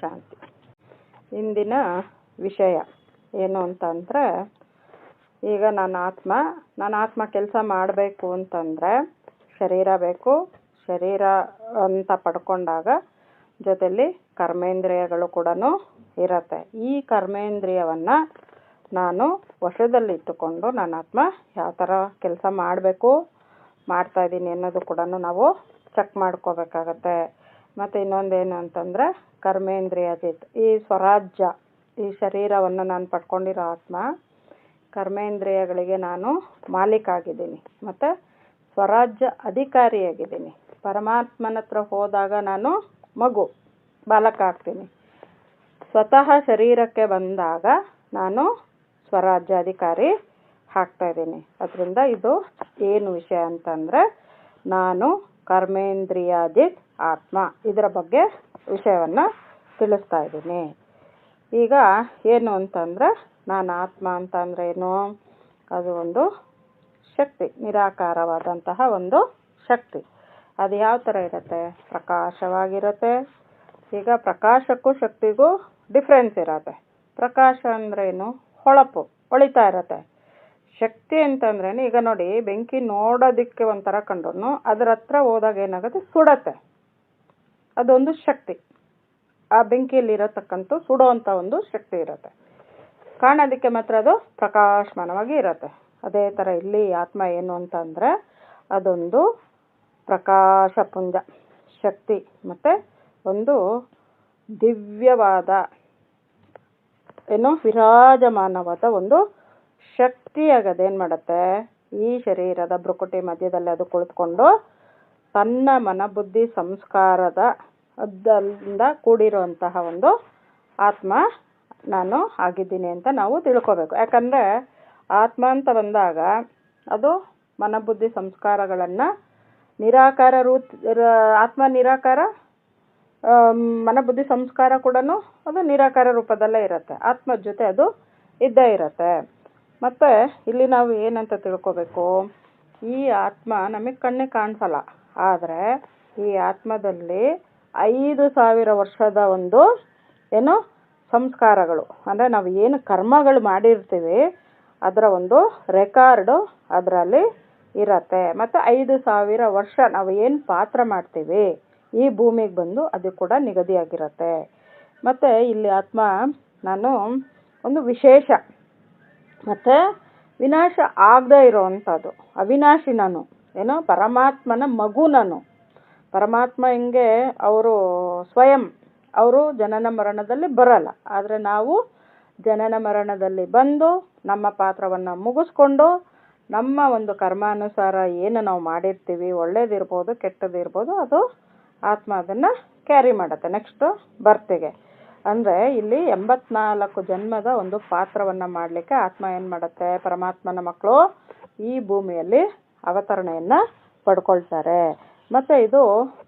ಶಾಂತಿ. ಇಂದಿನ ವಿಷಯ ಏನು ಅಂತಂದರೆ, ಈಗ ನನ್ನ ಆತ್ಮ ನನ್ನ ಆತ್ಮ ಕೆಲಸ ಮಾಡಬೇಕು ಅಂತಂದರೆ ಶರೀರ ಬೇಕು. ಶರೀರ ಅಂತ ಪಡ್ಕೊಂಡಾಗ ಜೊತೆಯಲ್ಲಿ ಕರ್ಮೇಂದ್ರಿಯಗಳು ಕೂಡ ಇರುತ್ತೆ. ಈ ಕರ್ಮೇಂದ್ರಿಯವನ್ನು ನಾನು ವಶದಲ್ಲಿಟ್ಟುಕೊಂಡು ನನ್ನ ಆತ್ಮ ಯಾವ ಥರ ಕೆಲಸ ಮಾಡಬೇಕು, ಮಾಡ್ತಾ ಇದ್ದೀನಿ ಅನ್ನೋದು ಕೂಡ ನಾವು ಚೆಕ್ ಮಾಡ್ಕೋಬೇಕಾಗತ್ತೆ. ಮತ್ತು ಇನ್ನೊಂದೇನು ಅಂತಂದರೆ ಕರ್ಮೇಂದ್ರಿಯ ಜಿತ್ ಈ ಸ್ವರಾಜ್ಯ, ಈ ಶರೀರವನ್ನು ನಾನು ಪಡ್ಕೊಂಡಿರೋ ಆತ್ಮ ಕರ್ಮೇಂದ್ರಿಯಗಳಿಗೆ ನಾನು ಮಾಲೀಕ ಆಗಿದ್ದೀನಿ ಮತ್ತು ಸ್ವರಾಜ್ಯ ಅಧಿಕಾರಿಯಾಗಿದ್ದೀನಿ. ಪರಮಾತ್ಮನ ಹತ್ರ ಹೋದಾಗ ನಾನು ಮಗು, ಬಾಲಕ ಆಗ್ತೀನಿ. ಸ್ವತಃ ಶರೀರಕ್ಕೆ ಬಂದಾಗ ನಾನು ಸ್ವರಾಜ್ಯ ಅಧಿಕಾರಿ ಆಗ್ತಾ ಇದ್ದೀನಿ. ಅದರಿಂದ ಇದು ಏನು ವಿಷಯ ಅಂತಂದರೆ ನಾನು ಕರ್ಮೇಂದ್ರಿಯಾದಿತ್ ಆತ್ಮ. ಇದರ ಬಗ್ಗೆ ವಿಷಯವನ್ನು ತಿಳಿಸ್ತಾ ಇದ್ದೀನಿ. ಈಗ ಏನು ಅಂತಂದರೆ, ನಾನು ಆತ್ಮ ಅಂತಂದರೆ ಏನು? ಅದು ಒಂದು ಶಕ್ತಿ, ನಿರಾಕಾರವಾದಂತಹ ಒಂದು ಶಕ್ತಿ. ಅದು ಯಾವ ಥರ ಇರುತ್ತೆ? ಪ್ರಕಾಶವಾಗಿರುತ್ತೆ. ಈಗ ಪ್ರಕಾಶಕ್ಕೂ ಶಕ್ತಿಗೂ ಡಿಫ್ರೆನ್ಸ್ ಇರುತ್ತೆ. ಪ್ರಕಾಶ ಅಂದ್ರೇನು ಹೊಳಪು, ಹೊಳಿತಾ ಇರುತ್ತೆ. ಶಕ್ತಿ ಅಂತಂದ್ರೇನು, ಈಗ ನೋಡಿ, ಬೆಂಕಿ ನೋಡೋದಕ್ಕೆ ಒಂಥರ ಕಂಡ್ರು ಅದ್ರ ಹತ್ರ ಹೋದಾಗ ಏನಾಗುತ್ತೆ? ಸುಡತ್ತೆ. ಅದೊಂದು ಶಕ್ತಿ. ಆ ಬೆಂಕಿಯಲ್ಲಿ ಇರತಕ್ಕಂಥ ಸುಡುವಂಥ ಒಂದು ಶಕ್ತಿ ಇರುತ್ತೆ. ಕಾಣೋದಕ್ಕೆ ಮಾತ್ರ ಅದು ಪ್ರಕಾಶಮಾನವಾಗಿ ಇರುತ್ತೆ. ಅದೇ ಥರ ಇಲ್ಲಿ ಆತ್ಮ ಏನು ಅಂತಂದರೆ ಅದೊಂದು ಪ್ರಕಾಶ ಪುಂಜ ಶಕ್ತಿ ಮತ್ತು ಒಂದು ದಿವ್ಯವಾದ ಏನು ವಿರಾಜಮಾನವಾದ ಒಂದು ಶಕ್ತಿಯಾಗದೇನು ಮಾಡುತ್ತೆ? ಈ ಶರೀರದ ಭ್ರುಕುಟಿ ಮಧ್ಯದಲ್ಲಿ ಅದು ಕುಳಿತುಕೊಂಡು ತನ್ನ ಮನ ಬುದ್ಧಿ ಸಂಸ್ಕಾರದ ಅದರಿಂದ ಕೂಡಿರುವಂತಹ ಒಂದು ಆತ್ಮ ನಾನು ಆಗಿದ್ದೀನಿ ಅಂತ ನಾವು ತಿಳ್ಕೋಬೇಕು. ಯಾಕಂದರೆ ಆತ್ಮ ಅಂತ ಬಂದಾಗ ಅದು ಮನಬುದ್ಧಿ ಸಂಸ್ಕಾರಗಳನ್ನು ನಿರಾಕಾರ ರೂ, ಆತ್ಮ ನಿರಾಕಾರ ಮನಬುದ್ಧಿ ಸಂಸ್ಕಾರ ಕೂಡ ಅದು ನಿರಾಕಾರ ರೂಪದಲ್ಲೇ ಇರುತ್ತೆ. ಆತ್ಮದ ಜೊತೆ ಅದು ಇದ್ದೇ ಇರುತ್ತೆ. ಮತ್ತು ಇಲ್ಲಿ ನಾವು ಏನಂತ ತಿಳ್ಕೋಬೇಕು? ಈ ಆತ್ಮ ನಮಗೆ ಕಣ್ಣಿಗೆ ಕಾಣಿಸಲ್ಲ. ಆದರೆ ಈ ಆತ್ಮದಲ್ಲಿ ಐದು ಸಾವಿರ ವರ್ಷದ ಒಂದು ಏನು ಸಂಸ್ಕಾರಗಳು. ಅಂದರೆ ನಾವು ಏನು ಕರ್ಮಗಳು ಮಾಡಿರ್ತೀವಿ, ಅದರ ಒಂದು ರೆಕಾರ್ಡು ಅದರಲ್ಲಿ ಇರತ್ತೆ. ಮತ್ತು ಐದು ಸಾವಿರ ವರ್ಷ ನಾವು ಏನು ಪಾತ್ರ ಮಾಡ್ತೀವಿ, ಈ ಭೂಮಿಗೆ ಬಂದು ಅದು ಕೂಡ ನಿಗದಿಯಾಗಿರತ್ತೆ. ಮತ್ತು ಇಲ್ಲಿ ಆತ್ಮ, ನಾನು ಒಂದು ವಿಶೇಷ. ಮತ್ತು ವಿನಾಶ ಆಗದೇ ಇರೋವಂಥದ್ದು. ಅವಿನಾಶಿ ನಾನು. ಏನೋ ಪರಮಾತ್ಮನ ಮಗು ನಾನು ಪರಮಾತ್ಮ ಹಿಂಗೆ ಅವರು ಸ್ವಯಂ, ಅವರು ಜನನ ಮರಣದಲ್ಲಿ ಬರಲ್ಲ. ಆದರೆ ನಾವು ಜನನ ಮರಣದಲ್ಲಿ ಬಂದು ನಮ್ಮ ಪಾತ್ರವನ್ನು ಮುಗಿಸ್ಕೊಂಡು ನಮ್ಮ ಒಂದು ಕರ್ಮಾನುಸಾರ ಏನು ನಾವು ಮಾಡಿರ್ತೀವಿ, ಒಳ್ಳೇದಿರ್ಬೋದು, ಕೆಟ್ಟದಿರ್ಬೋದು, ಅದು ಆತ್ಮ ಅದನ್ನು ಕ್ಯಾರಿ ಮಾಡುತ್ತೆ ನೆಕ್ಸ್ಟು ಬರ್ತಿಗೆ ಅಂದರೆ ಇಲ್ಲಿ ಎಂಬತ್ನಾಲ್ಕು ಜನ್ಮದ ಒಂದು ಪಾತ್ರವನ್ನು ಮಾಡಲಿಕ್ಕೆ ಆತ್ಮ ಏನು ಮಾಡುತ್ತೆ? ಪರಮಾತ್ಮನ ಮಕ್ಕಳು ಈ ಭೂಮಿಯಲ್ಲಿ ಅವತರಣೆಯನ್ನು ಪಡ್ಕೊಳ್ತಾರೆ. ಮತ್ತು ಇದು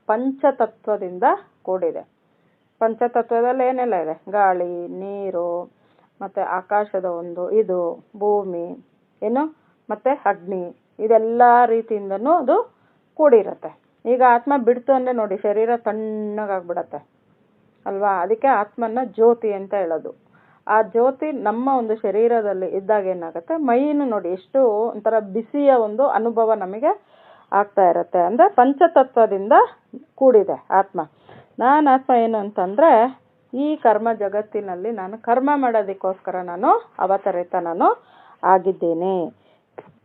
ಪಂಚತತ್ವದಿಂದ ಕೂಡಿದೆ. ಪಂಚತತ್ವದಲ್ಲಿ ಏನೆಲ್ಲ ಇದೆ? ಗಾಳಿ, ನೀರು, ಮತ್ತು ಆಕಾಶದ ಒಂದು ಇದು, ಭೂಮಿ, ಏನು? ಮತ್ತು ಅಗ್ನಿ. ಇದೆಲ್ಲ ರೀತಿಯಿಂದನೂ ಅದು ಕೂಡಿರುತ್ತೆ. ಈಗ ಆತ್ಮ ಬಿಡ್ತು ಅಂದರೆ ನೋಡಿ, ಶರೀರ ತಣ್ಣಗಾಗ್ಬಿಡತ್ತೆ. ಅಲ್ವಾ? ಅದಕ್ಕೆ ಆತ್ಮನ ಜ್ಯೋತಿ ಅಂತ ಹೇಳೋದು. ಆ ಜ್ಯೋತಿ ನಮ್ಮ ಒಂದು ಶರೀರದಲ್ಲಿ ಇದ್ದಾಗ ಏನಾಗುತ್ತೆ? ಮೈಯನ್ನು ನೋಡಿ ಎಷ್ಟು ಒಂಥರ ಬಿಸಿಯ ಒಂದು ಅನುಭವ ನಮಗೆ ಆಗ್ತಾ ಇರುತ್ತೆ ಅಂದರೆ ಪಂಚತತ್ವದಿಂದ ಕೂಡಿದೆ ಆತ್ಮ. ನಾನು ಆತ್ಮ ಏನು ಅಂತಂದರೆ ಈ ಕರ್ಮ ಜಗತ್ತಿನಲ್ಲಿ ನಾನು ಕರ್ಮ ಮಾಡೋದಕ್ಕೋಸ್ಕರ ನಾನು ಅವತರಿತ ನಾನು ಆಗಿದ್ದೇನೆ.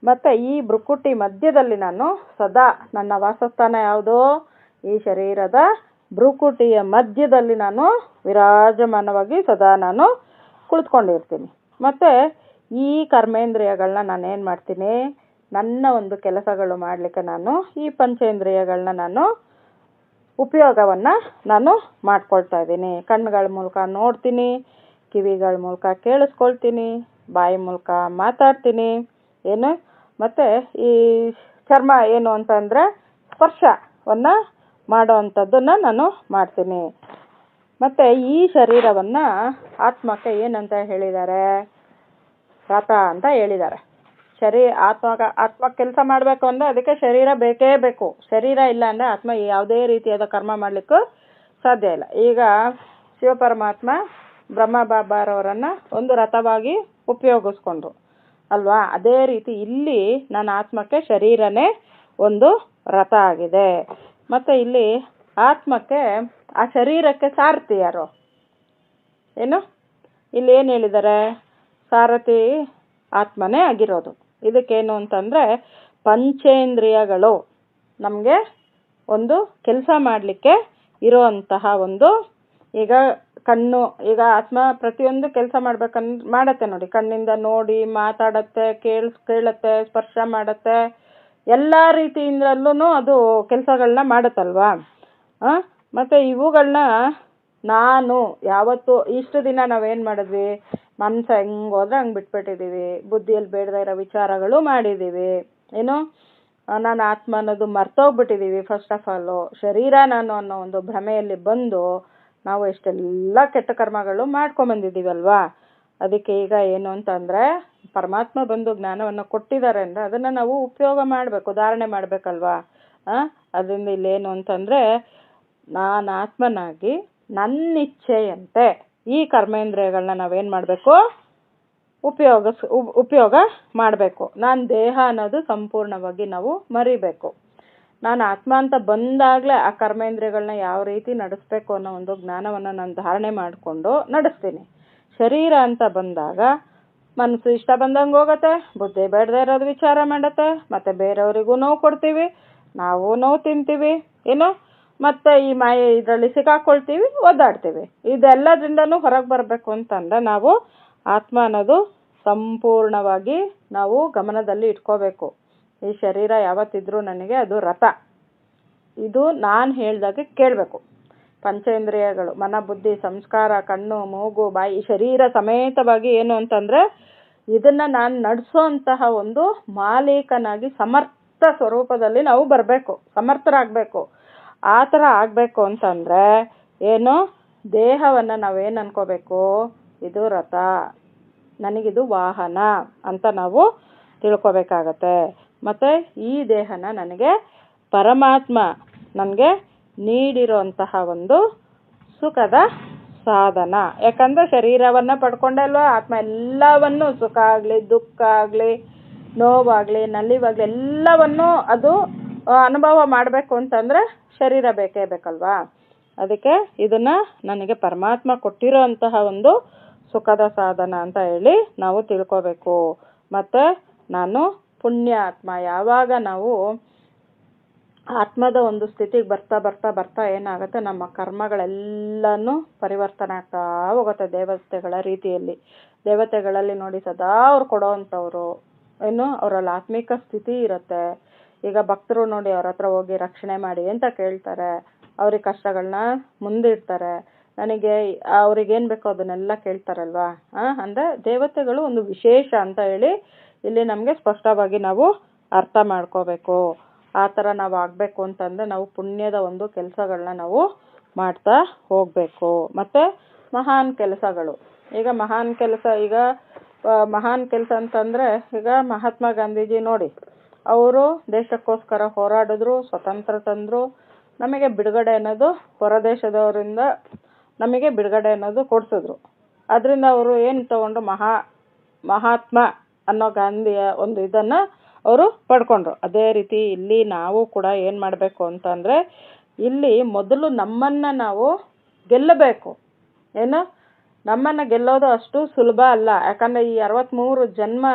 ಮತ್ತು ಈ ಭ್ರುಕುಟಿ ಮಧ್ಯದಲ್ಲಿ ನಾನು ಸದಾ ನನ್ನ ವಾಸಸ್ಥಾನ ಯಾವುದು? ಈ ಶರೀರದ ಭ್ರೂಕುಟಿಯ ಮಧ್ಯದಲ್ಲಿ ನಾನು ವಿರಾಜಮಾನವಾಗಿ ಸದಾ ನಾನು ಕುಳಿತುಕೊಂಡಿರ್ತೀನಿ. ಮತ್ತು ಈ ಕರ್ಮೇಂದ್ರಿಯಗಳನ್ನ ನಾನು ಏನು ಮಾಡ್ತೀನಿ? ನನ್ನ ಒಂದು ಕೆಲಸಗಳು ಮಾಡಲಿಕ್ಕೆ ನಾನು ಈ ಪಂಚೇಂದ್ರಿಯಗಳನ್ನ ನಾನು ಉಪಯೋಗವನ್ನು ನಾನು ಮಾಡ್ಕೊಳ್ತಾ ಇದ್ದೀನಿ. ಕಣ್ಣುಗಳ ಮೂಲಕ ನೋಡ್ತೀನಿ, ಕಿವಿಗಳ ಮೂಲಕ ಕೇಳಿಸ್ಕೊಳ್ತೀನಿ, ಬಾಯಿ ಮೂಲಕ ಮಾತಾಡ್ತೀನಿ. ಏನು? ಮತ್ತು ಈ ಚರ್ಮ ಏನು ಅಂತಂದರೆ ಸ್ಪರ್ಶವನ್ನು ಮಾಡೋ ನಾನು ಮಾಡ್ತೀನಿ. ಮತ್ತು ಈ ಶರೀರವನ್ನು ಆತ್ಮಕ್ಕೆ ಏನಂತ ಹೇಳಿದ್ದಾರೆ? ರಥ ಅಂತ ಹೇಳಿದ್ದಾರೆ. ಶರೀ ಆತ್ಮ ಆತ್ಮ ಕೆಲಸ ಮಾಡಬೇಕು ಅಂದರೆ ಅದಕ್ಕೆ ಶರೀರ ಬೇಕೇ ಬೇಕು. ಶರೀರ ಇಲ್ಲ ಅಂದರೆ ಆತ್ಮ ಯಾವುದೇ ರೀತಿಯಾದ ಕರ್ಮ ಮಾಡಲಿಕ್ಕೂ ಸಾಧ್ಯ ಇಲ್ಲ. ಈಗ ಶಿವಪರಮಾತ್ಮ ಬ್ರಹ್ಮ ಬಾಬಾರವರನ್ನು ಒಂದು ರಥವಾಗಿ ಉಪಯೋಗಿಸ್ಕೊಂಡ್ರು. ಅಲ್ವಾ? ಅದೇ ರೀತಿ ಇಲ್ಲಿ ನನ್ನ ಆತ್ಮಕ್ಕೆ ಶರೀರನೇ ಒಂದು ರಥ ಆಗಿದೆ. ಮತ್ತು ಇಲ್ಲಿ ಆತ್ಮಕ್ಕೆ ಆ ಶರೀರಕ್ಕೆ ಸಾರಥಿ ಯಾರು? ಏನು? ಇಲ್ಲಿ ಏನು ಹೇಳಿದ್ದಾರೆ? ಸಾರಥಿ ಆತ್ಮನೇ ಆಗಿರೋದು. ಇದಕ್ಕೇನು ಅಂತಂದರೆ ಪಂಚೇಂದ್ರಿಯಗಳು ನಮಗೆ ಒಂದು ಕೆಲಸ ಮಾಡಲಿಕ್ಕೆ ಇರೋವಂತಹ ಒಂದು ಈಗ ಕಣ್ಣು, ಈಗ ಆತ್ಮ ಪ್ರತಿಯೊಂದು ಕೆಲಸ ಮಾಡ್ಬೇಕನ್, ಮಾಡತ್ತೆ ನೋಡಿ. ಕಣ್ಣಿಂದ ನೋಡಿ, ಮಾತಾಡತ್ತೆ, ಕೇಳಿಸ್, ಕೇಳತ್ತೆ, ಸ್ಪರ್ಶ ಮಾಡತ್ತೆ. ಎಲ್ಲ ರೀತಿಯಿಂದಲೂ ಅದು ಕೆಲಸಗಳನ್ನ ಮಾಡುತ್ತಲ್ವಾ? ಮತ್ತು ಇವುಗಳನ್ನ ನಾನು ಯಾವತ್ತು ಇಷ್ಟು ದಿನ ನಾವೇನು ಮಾಡಿದ್ವಿ? ಮನ್ಸು ಹೆಂಗೆ ಹೋದ್ರೆ ಹಂಗೆ ಬಿಟ್ಬಿಟ್ಟಿದ್ದೀವಿ ಬುದ್ಧಿಯಲ್ಲಿ ಬೇಡದೇ ಇರೋ ವಿಚಾರಗಳು ಮಾಡಿದ್ದೀವಿ ಏನು? ನಾನು ಆತ್ಮ ಅನ್ನೋದು ಮರ್ತೋಗ್ಬಿಟ್ಟಿದ್ದೀವಿ ಫಸ್ಟ್ ಆಫ್ ಆಲು ಶರೀರ ನಾನು ಅನ್ನೋ ಒಂದು ಭ್ರಮೆಯಲ್ಲಿ ಬಂದು ನಾವು ಎಷ್ಟೆಲ್ಲ ಕೆಟ್ಟ ಕರ್ಮಗಳು ಮಾಡ್ಕೊಂಬಂದಿದ್ದೀವಲ್ವಾ ಅದಕ್ಕೆ ಈಗ ಏನು ಅಂತಂದರೆ ಪರಮಾತ್ಮ ಬಂದು ಜ್ಞಾನವನ್ನು ಕೊಟ್ಟಿದ್ದಾರೆ ಅಂದರೆ ಅದನ್ನು ನಾವು ಉಪಯೋಗ ಮಾಡಬೇಕು ಧಾರಣೆ ಮಾಡಬೇಕಲ್ವಾ? ಅದರಿಂದ ಇಲ್ಲೇನು ಅಂತಂದರೆ ನಾನು ಆತ್ಮನಾಗಿ ನನ್ನ ಇಚ್ಛೆಯಂತೆ ಈ ಕರ್ಮೇಂದ್ರಿಯಗಳನ್ನ ನಾವೇನು ಮಾಡಬೇಕು? ಉಪಯೋಗಿಸ್ ಉಪಯೋಗ ಮಾಡಬೇಕು. ನಾನು ದೇಹ ಅನ್ನೋದು ಸಂಪೂರ್ಣವಾಗಿ ನಾವು ಮರಿಬೇಕು. ನಾನು ಆತ್ಮ ಅಂತ ಬಂದಾಗಲೇ ಆ ಕರ್ಮೇಂದ್ರಿಯಗಳನ್ನ ಯಾವ ರೀತಿ ನಡೆಸ್ಬೇಕು ಅನ್ನೋ ಒಂದು ಜ್ಞಾನವನ್ನು ನಾನು ಧಾರಣೆ ಮಾಡಿಕೊಂಡು ನಡೆಸ್ತೀನಿ. ಶರೀರ ಅಂತ ಬಂದಾಗ ಮನಸ್ಸು ಇಷ್ಟ ಬಂದಂಗೆ ಹೋಗುತ್ತೆ, ಬುದ್ಧಿ ಬೇಡದೇ ಇರೋದು ವಿಚಾರ ಮಾಡುತ್ತೆ, ಮತ್ತು ಬೇರೆಯವರಿಗೂ ನೋವು ಕೊಡ್ತೀವಿ, ನಾವು ನೋವು ತಿಂತೀವಿ, ಏನು? ಮತ್ತು ಈ ಮಾಯೆ ಇದರಲ್ಲಿ ಸಿಕ್ಕಾಕೊಳ್ತೀವಿ, ಒದ್ದಾಡ್ತೀವಿ. ಇದೆಲ್ಲದ್ರಿಂದಲೂ ಹೊರಗೆ ಬರಬೇಕು ಅಂತಂದರೆ ನಾವು ಆತ್ಮ ಅನ್ನೋದು ಸಂಪೂರ್ಣವಾಗಿ ನಾವು ಗಮನದಲ್ಲಿ ಇಟ್ಕೋಬೇಕು. ಈ ಶರೀರ ಯಾವತ್ತಿದ್ರೂ ನನಗೆ ಅದು ರಥ. ಇದು ನಾನು ಹೇಳ್ದಾಗೆ ಕೇಳಬೇಕು. ಪಂಚೇಂದ್ರಿಯಗಳು ಮನ ಬುದ್ಧಿ ಸಂಸ್ಕಾರ, ಕಣ್ಣು, ಮೂಗು, ಬಾಯಿ ಶರೀರ ಸಮೇತವಾಗಿ ಏನು ಅಂತಂದರೆ ಇದನ್ನು ನಾನು ನಡೆಸೋಂತಹ ಒಂದು ಮಾಲೀಕನಾಗಿ ಸಮರ್ಥ ಸ್ವರೂಪದಲ್ಲಿ ನಾವು ಬರಬೇಕು. ಸಮರ್ಥರಾಗಬೇಕು. ಆ ಥರ ಆಗಬೇಕು ಅಂತಂದರೆ ಏನು? ದೇಹವನ್ನು ನಾವೇನು ಅನ್ಕೋಬೇಕು? ಇದು ರಥ. ನನಗಿದು ವಾಹನ ಅಂತ ನಾವು ತಿಳ್ಕೊಬೇಕಾಗತ್ತೆ. ಮತ್ತು ಈ ದೇಹನ ನನಗೆ ಪರಮಾತ್ಮ ನನಗೆ ನೀಡಿರೋಂತಹ ಒಂದು ಸುಖದ ಸಾಧನ. ಯಾಕಂದರೆ ಶರೀರವನ್ನು ಪಡ್ಕೊಂಡೆ ಅಲ್ವಾ? ಆತ್ಮ ಎಲ್ಲವನ್ನು ಸುಖ ಆಗಲಿ, ದುಃಖ ಆಗಲಿ, ನೋವಾಗಲಿ, ನಲಿವಾಗಲಿ ಎಲ್ಲವನ್ನು ಅದು ಅನುಭವ ಮಾಡಬೇಕು ಅಂತಂದರೆ ಶರೀರ ಬೇಕೇ ಬೇಕಲ್ವಾ? ಅದಕ್ಕೆ ಇದನ್ನು ನನಗೆ ಪರಮಾತ್ಮ ಕೊಟ್ಟಿರೋ ಅಂತಹ ಒಂದು ಸುಖದ ಸಾಧನ ಅಂತ ಹೇಳಿ ನಾವು ತಿಳ್ಕೋಬೇಕು. ಮತ್ತು ನಾನು ಪುಣ್ಯ ಆತ್ಮ ಯಾವಾಗ ನಾವು ಆತ್ಮದ ಒಂದು ಸ್ಥಿತಿಗೆ ಬರ್ತಾ ಬರ್ತಾ ಬರ್ತಾ ಏನಾಗುತ್ತೆ, ನಮ್ಮ ಕರ್ಮಗಳೆಲ್ಲನೂ ಪರಿವರ್ತನೆ ಆಗ್ತಾ ಹೋಗುತ್ತೆ ದೇವತೆಗಳ ರೀತಿಯಲ್ಲಿ. ದೇವತೆಗಳಲ್ಲಿ ನೋಡಿ ಸದಾ ಅವ್ರು ಕೊಡೋ ಅಂಥವ್ರು ಏನು ಅವರಲ್ಲಿ ಆತ್ಮಿಕ ಸ್ಥಿತಿ ಇರುತ್ತೆ. ಈಗ ಭಕ್ತರು ನೋಡಿ ಅವ್ರ ಹತ್ರ ಹೋಗಿ ರಕ್ಷಣೆ ಮಾಡಿ ಅಂತ ಕೇಳ್ತಾರೆ. ಅವ್ರಿಗೆ ಕಷ್ಟಗಳನ್ನ ಮುಂದಿಡ್ತಾರೆ. ನನಗೆ ಅವ್ರಿಗೇನು ಬೇಕೋ ಅದನ್ನೆಲ್ಲ ಕೇಳ್ತಾರಲ್ವಾ? ಅಂದರೆ ದೇವತೆಗಳು ಒಂದು ವಿಶೇಷ ಅಂತ ಹೇಳಿ ಇಲ್ಲಿ ನಮಗೆ ಸ್ಪಷ್ಟವಾಗಿ ನಾವು ಅರ್ಥ ಮಾಡ್ಕೋಬೇಕು. ಆ ಥರ ನಾವು ಆಗಬೇಕು ಅಂತಂದರೆ ನಾವು ಪುಣ್ಯದ ಒಂದು ಕೆಲಸಗಳನ್ನ ನಾವು ಮಾಡ್ತಾ ಹೋಗಬೇಕು. ಮತ್ತು ಮಹಾನ್ ಕೆಲಸಗಳು. ಈಗ ಮಹಾನ್ ಕೆಲಸ, ಈಗ ಮಹಾನ್ ಕೆಲಸ ಅಂತಂದರೆ ಈಗ ಮಹಾತ್ಮ ಗಾಂಧೀಜಿ ನೋಡಿ ಅವರು ದೇಶಕ್ಕೋಸ್ಕರ ಹೋರಾಡಿದ್ರು, ಸ್ವತಂತ್ರ ತಂದರು. ನಮಗೆ ಬಿಡುಗಡೆ ಅನ್ನೋದು ಹೊರದೇಶದವರಿಂದ ನಮಗೆ ಬಿಡುಗಡೆ ಅನ್ನೋದು ಕೊಡ್ಸಿದ್ರು. ಅದರಿಂದ ಅವರು ಏನು ತಗೊಂಡ್ರು? ಮಹಾ, ಮಹಾತ್ಮ ಅನ್ನೋ ಗಾಂಧಿಯ ಒಂದು ಇದನ್ನು ಅವರು ಪಡ್ಕೊಂಡ್ರು. ಅದೇ ರೀತಿ ಇಲ್ಲಿ ನಾವು ಕೂಡ ಏನು ಮಾಡಬೇಕು ಅಂತಂದರೆ ಇಲ್ಲಿ ಮೊದಲು ನಮ್ಮನ್ನು ನಾವು ಗೆಲ್ಲಬೇಕು. ಏನು? ನಮ್ಮನ್ನು ಗೆಲ್ಲೋದು ಅಷ್ಟು ಸುಲಭ ಅಲ್ಲ. ಯಾಕಂದರೆ ಈ ಅರವತ್ತ್ಮೂರು ಜನ್ಮ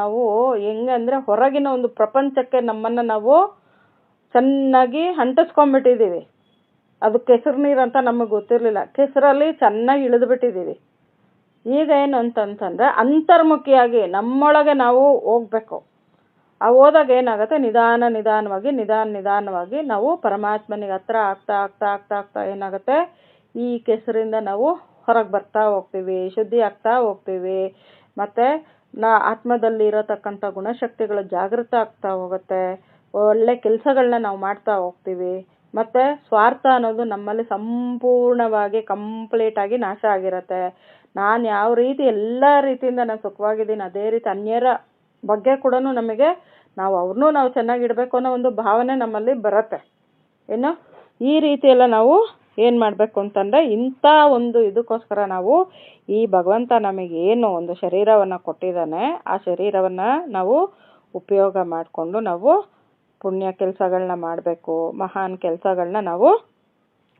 ನಾವು ಹೆಂಗೆ ಅಂದರೆ ಹೊರಗಿನ ಒಂದು ಪ್ರಪಂಚಕ್ಕೆ ನಮ್ಮನ್ನು ನಾವು ಚೆನ್ನಾಗಿ ಅಂಟಿಸ್ಕೊಂಬಿಟ್ಟಿದ್ದೀವಿ ಅದು ಕೆಸರು ನೀರು ಅಂತ ನಮಗೆ ಗೊತ್ತಿರಲಿಲ್ಲ. ಕೆಸರಲ್ಲಿ ಚೆನ್ನಾಗಿ ಇಳಿದು ಬಿಟ್ಟಿದ್ದೀವಿ ಈಗ ಏನು ಅಂತಂತಂದರೆ ಅಂತರ್ಮುಖಿಯಾಗಿ ನಮ್ಮೊಳಗೆ ನಾವು ಹೋಗ್ಬೇಕು. ಆ ಹೋದಾಗ ಏನಾಗುತ್ತೆ? ನಿಧಾನ ನಿಧಾನವಾಗಿ ನಿಧಾನ ನಿಧಾನವಾಗಿ ನಾವು ಪರಮಾತ್ಮನಿಗೆ ಹತ್ರ ಆಗ್ತಾ ಆಗ್ತಾ ಆಗ್ತಾ ಆಗ್ತಾ ಏನಾಗುತ್ತೆ? ಈ ಕೆಸರಿಂದ ನಾವು ಹೊರಗೆ ಬರ್ತಾ ಹೋಗ್ತೀವಿ, ಶುದ್ಧಿ ಆಗ್ತಾ ಹೋಗ್ತೀವಿ. ಮತ್ತು ನಾ ಆತ್ಮದಲ್ಲಿ ಇರತಕ್ಕಂಥ ಗುಣಶಕ್ತಿಗಳು ಜಾಗೃತ ಆಗ್ತಾ ಹೋಗುತ್ತೆ. ಒಳ್ಳೆ ಕೆಲಸಗಳನ್ನ ನಾವು ಮಾಡ್ತಾ ಹೋಗ್ತೀವಿ. ಮತ್ತು ಸ್ವಾರ್ಥ ಅನ್ನೋದು ನಮ್ಮಲ್ಲಿ ಸಂಪೂರ್ಣವಾಗಿ ಕಂಪ್ಲೀಟಾಗಿ ನಾಶ ಆಗಿರುತ್ತೆ. ನಾನು ಯಾವ ರೀತಿ ಎಲ್ಲ ರೀತಿಯಿಂದ ನಾನು ಸುಖವಾಗಿದ್ದೀನಿ, ಅದೇ ರೀತಿ ಅನ್ಯರ ಬಗ್ಗೆ ಕೂಡ ನಮಗೆ ನಾವು ಅವ್ರನ್ನೂ ನಾವು ಚೆನ್ನಾಗಿಡಬೇಕು ಅನ್ನೋ ಒಂದು ಭಾವನೆ ನಮ್ಮಲ್ಲಿ ಬರುತ್ತೆ. ಏನು ಈ ರೀತಿ ಎಲ್ಲ ನಾವು ಏನು ಮಾಡಬೇಕು ಅಂತಂದರೆ ಇಂಥ ಒಂದು ಇದಕ್ಕೋಸ್ಕರ ನಾವು ಈ ಭಗವಂತ ನಮಗೆ ಏನು ಒಂದು ಶರೀರವನ್ನು ಕೊಟ್ಟಿದ್ದಾನೆ, ಆ ಶರೀರವನ್ನು ನಾವು ಉಪಯೋಗ ಮಾಡಿಕೊಂಡು ನಾವು ಪುಣ್ಯ ಕೆಲಸಗಳನ್ನ ಮಾಡಬೇಕು, ಮಹಾನ್ ಕೆಲಸಗಳನ್ನ ನಾವು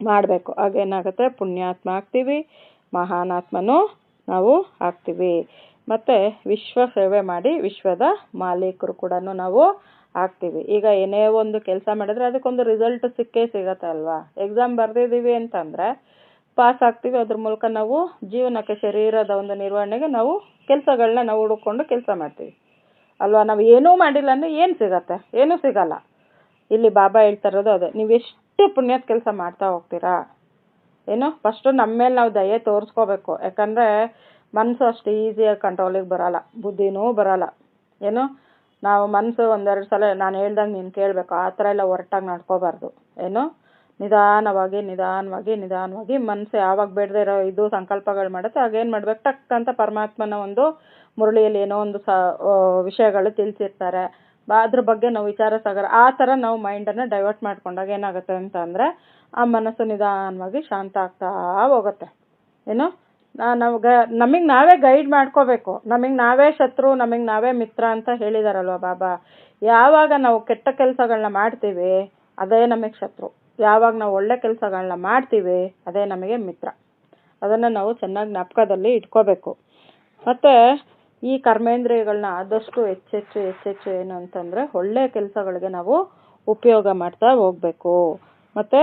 ಮಾಡಬೇಕು. ಹಾಗೇನಾಗುತ್ತೆ? ಪುಣ್ಯಾತ್ಮ ಆಗ್ತೀವಿ ಮಹಾನಾತ್ಮನೂ ನಾವು ಆಗ್ತೀವಿ. ಮತ್ತು ವಿಶ್ವ ಸೇವೆ ಮಾಡಿ ವಿಶ್ವದ ಮಾಲೀಕರು ಕೂಡ ನಾವು ಆಗ್ತೀವಿ ಈಗ ಏನೇ ಒಂದು ಕೆಲಸ ಮಾಡಿದ್ರೆ ಅದಕ್ಕೊಂದು ರಿಸಲ್ಟ್ ಸಿಕ್ಕೇ ಸಿಗತ್ತೆ ಅಲ್ವಾ? ಎಕ್ಸಾಮ್ ಬರೆದಿದ್ದೀವಿ ಅಂತಂದರೆ ಪಾಸ್ ಆಗ್ತೀವಿ. ಅದ್ರ ಮೂಲಕ ನಾವು ಜೀವನಕ್ಕೆ ಶರೀರದ ಒಂದು ನಿರ್ವಹಣೆಗೆ ನಾವು ಕೆಲಸಗಳನ್ನ ನಾವು ಹುಡುಕೊಂಡು ಕೆಲಸ ಮಾಡ್ತೀವಿ. ಅಲ್ವಾ? ನಾವು ಏನೂ ಮಾಡಿಲ್ಲ ಅಂದರೆ ಏನು ಸಿಗತ್ತೆ? ಏನೂ ಸಿಗಲ್ಲ. ಇಲ್ಲಿ ಬಾಬಾ ಹೇಳ್ತಾ ಇರೋದು ಅದೇ. ನೀವು ಎಷ್ಟು ಪುಣ್ಯದ ಕೆಲಸ ಮಾಡ್ತಾ ಹೋಗ್ತೀರಾ? ಏನು ಫಸ್ಟು ನಮ್ಮ ಮೇಲೆ ನಾವು ದಯೆ ತೋರಿಸ್ಕೋಬೇಕು. ಯಾಕಂದರೆ ಮನಸ್ಸು ಅಷ್ಟು ಈಸಿಯಾಗಿ ಕಂಟ್ರೋಲಿಗೆ ಬರಲ್ಲ. ಬುದ್ಧಿನೂ ಬರಲ್ಲ. ಏನು ನಾವು ಮನಸ್ಸು ಒಂದೆರಡು ಸಲ ನಾನು ಹೇಳ್ದಂಗೆ ನೀನು ಕೇಳಬೇಕು. ಆ ಥರ ಎಲ್ಲ ಹೊರಟಾಗಿ ನಡ್ಕೋಬಾರ್ದು. ಏನು? ನಿಧಾನವಾಗಿ ನಿಧಾನವಾಗಿ ನಿಧಾನವಾಗಿ ಮನಸ್ಸು ಯಾವಾಗ ಬೇಡದೇ ಇರೋ ಇದು ಸಂಕಲ್ಪಗಳು ಮಾಡುತ್ತೆ. ಆಗೇನು ಮಾಡ್ಬೇಕು? ಟಕ್ ಅಂತ ಪರಮಾತ್ಮನ ಒಂದು ಮುರಳಿಯಲ್ಲಿ ಏನೋ ಒಂದು ಸ ವಿಷಯಗಳು ತಿಳಿಸಿರ್ತಾರೆ. ಅದ್ರ ಬಗ್ಗೆ ನಾವು ವಿಚಾರ ಸಾಗರ. ಆ ಥರ ನಾವು ಮೈಂಡನ್ನು ಡೈವರ್ಟ್ ಮಾಡ್ಕೊಂಡಾಗ ಏನಾಗುತ್ತೆ ಅಂತ ಅಂದರೆ ಆ ಮನಸ್ಸು ನಿಧಾನವಾಗಿ ಶಾಂತ ಆಗ್ತಾ ಹೋಗುತ್ತೆ. ಏನು? ನಾವು ಗ ನಮಗೆ ನಾವೇ ಗೈಡ್ ಮಾಡ್ಕೋಬೇಕು. ನಮಗೆ ನಾವೇ ಶತ್ರು, ನಮಗೆ ನಾವೇ ಮಿತ್ರ ಅಂತ ಹೇಳಿದಾರಲ್ವ ಬಾಬಾ? ಯಾವಾಗ ನಾವು ಕೆಟ್ಟ ಕೆಲಸಗಳನ್ನ ಮಾಡ್ತೀವಿ, ಅದೇ ನಮಗೆ ಶತ್ರು. ಯಾವಾಗ ನಾವು ಒಳ್ಳೆ ಕೆಲಸಗಳನ್ನ ಮಾಡ್ತೀವಿ, ಅದೇ ನಮಗೆ ಮಿತ್ರ. ಅದನ್ನು ನಾವು ಚೆನ್ನಾಗಿ ಜ್ಞಾಪಕದಲ್ಲಿ ಇಟ್ಕೋಬೇಕು. ಮತ್ತು ಈ ಕರ್ಮೇಂದ್ರಿಯಗಳನ್ನ ಆದಷ್ಟು ಹೆಚ್ಚೆಚ್ಚು ಹೆಚ್ಚೆಚ್ಚು ಏನು ಅಂತಂದರೆ ಒಳ್ಳೆ ಕೆಲಸಗಳಿಗೆ ನಾವು ಉಪಯೋಗ ಮಾಡ್ತಾ ಹೋಗಬೇಕು. ಮತ್ತು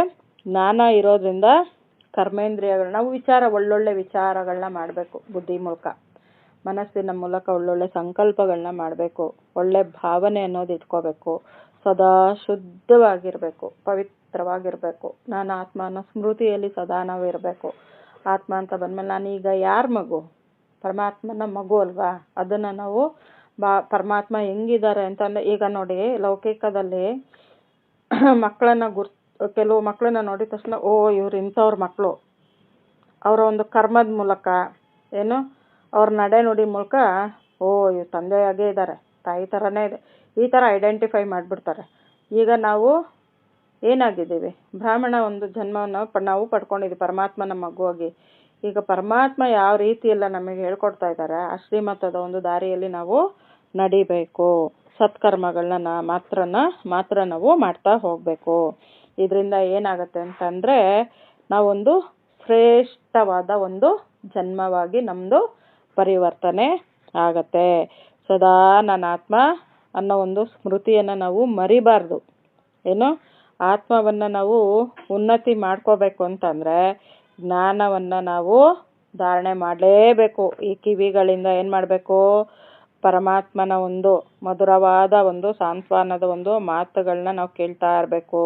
ಜ್ಞಾನ ಇರೋದ್ರಿಂದ ಕರ್ಮೇಂದ್ರಿಯಗಳು. ನಾವು ವಿಚಾರ, ಒಳ್ಳೊಳ್ಳೆ ವಿಚಾರಗಳನ್ನ ಮಾಡಬೇಕು ಬುದ್ಧಿ ಮೂಲಕ. ಮನಸ್ಸಿನ ಮೂಲಕ ಒಳ್ಳೊಳ್ಳೆ ಸಂಕಲ್ಪಗಳನ್ನ ಮಾಡಬೇಕು. ಒಳ್ಳೆ ಭಾವನೆ ಅನ್ನೋದು ಇಟ್ಕೋಬೇಕು. ಸದಾ ಶುದ್ಧವಾಗಿರಬೇಕು, ಪವಿತ್ರವಾಗಿರಬೇಕು. ನಾನು ಆತ್ಮ ಅನ್ನೋ ಸ್ಮೃತಿಯಲ್ಲಿ ಸದಾ ನಾವು ಇರಬೇಕು. ಆತ್ಮ ಅಂತ ಬಂದಮೇಲೆ ನಾನೀಗ ಯಾರ ಮಗು? ಪರಮಾತ್ಮನ ಮಗು ಅಲ್ವಾ? ಅದನ್ನು ನಾವು ಬಾ, ಪರಮಾತ್ಮ ಹೆಂಗಿದ್ದಾರೆ ಅಂತ ಈಗ ನೋಡಿ ಲೌಕಿಕದಲ್ಲಿ ಮಕ್ಕಳನ್ನ ಗುರ್ ಕೆಲವು ಮಕ್ಕಳನ್ನ ನೋಡಿದ ತಕ್ಷಣ, ಓ, ಇವ್ರು ಇಂಥವ್ರ ಮಕ್ಕಳು ಅವರ ಒಂದು ಕರ್ಮದ ಮೂಲಕ, ಏನು, ಅವ್ರ ನಡೆ ನುಡಿ ಮೂಲಕ, ಓ, ಇವ್ರು ತಂದೆಯಾಗೇ ಇದ್ದಾರೆ ತಾಯಿ ಥರನೇ ಇದೆ. ಈ ಥರ ಐಡೆಂಟಿಫೈ ಮಾಡಿಬಿಡ್ತಾರೆ. ಈಗ ನಾವು ಏನಾಗಿದ್ದೀವಿ? ಬ್ರಾಹ್ಮಣ ಒಂದು ಜನ್ಮವನ್ನು ಪ, ನಾವು ಪಡ್ಕೊಂಡಿದ್ದೀವಿ, ಪರಮಾತ್ಮನ ಮಗುವಾಗಿ ಈಗ ಪರಮಾತ್ಮ ಯಾವ ರೀತಿ ಎಲ್ಲ ನಮಗೆ ಹೇಳ್ಕೊಡ್ತಾ ಇದ್ದಾರೆ, ಆ ಶ್ರೀಮತದ ಒಂದು ದಾರಿಯಲ್ಲಿ ನಾವು ನಡಿಬೇಕು. ಸತ್ಕರ್ಮಗಳನ್ನ ಮಾತ್ರನ, ಮಾತ್ರ ನಾವು ಮಾಡ್ತಾ ಹೋಗಬೇಕು. ಇದರಿಂದ ಏನಾಗುತ್ತೆ ಅಂತಂದರೆ ನಾವೊಂದು ಶ್ರೇಷ್ಠವಾದ ಒಂದು ಜನ್ಮವಾಗಿ ನಮ್ಮದು ಪರಿವರ್ತನೆ ಆಗತ್ತೆ. ಸದಾ ನನ್ನ ಆತ್ಮ ಅನ್ನೋ ಒಂದು ಸ್ಮೃತಿಯನ್ನು ನಾವು ಮರಿಬಾರ್ದು. ಏನು? ಆತ್ಮವನ್ನು ನಾವು ಉನ್ನತಿ ಮಾಡ್ಕೋಬೇಕು ಅಂತಂದರೆ ಜ್ಞಾನವನ್ನು ನಾವು ಧಾರಣೆ ಮಾಡಲೇಬೇಕು. ಈ ಕಿವಿಗಳಿಂದ ಏನು ಮಾಡಬೇಕು? ಪರಮಾತ್ಮನ ಒಂದು ಮಧುರವಾದ ಒಂದು ಸಾಂತ್ವನದ ಒಂದು ಮಾತುಗಳನ್ನ ನಾವು ಕೇಳ್ತಾ ಇರಬೇಕು.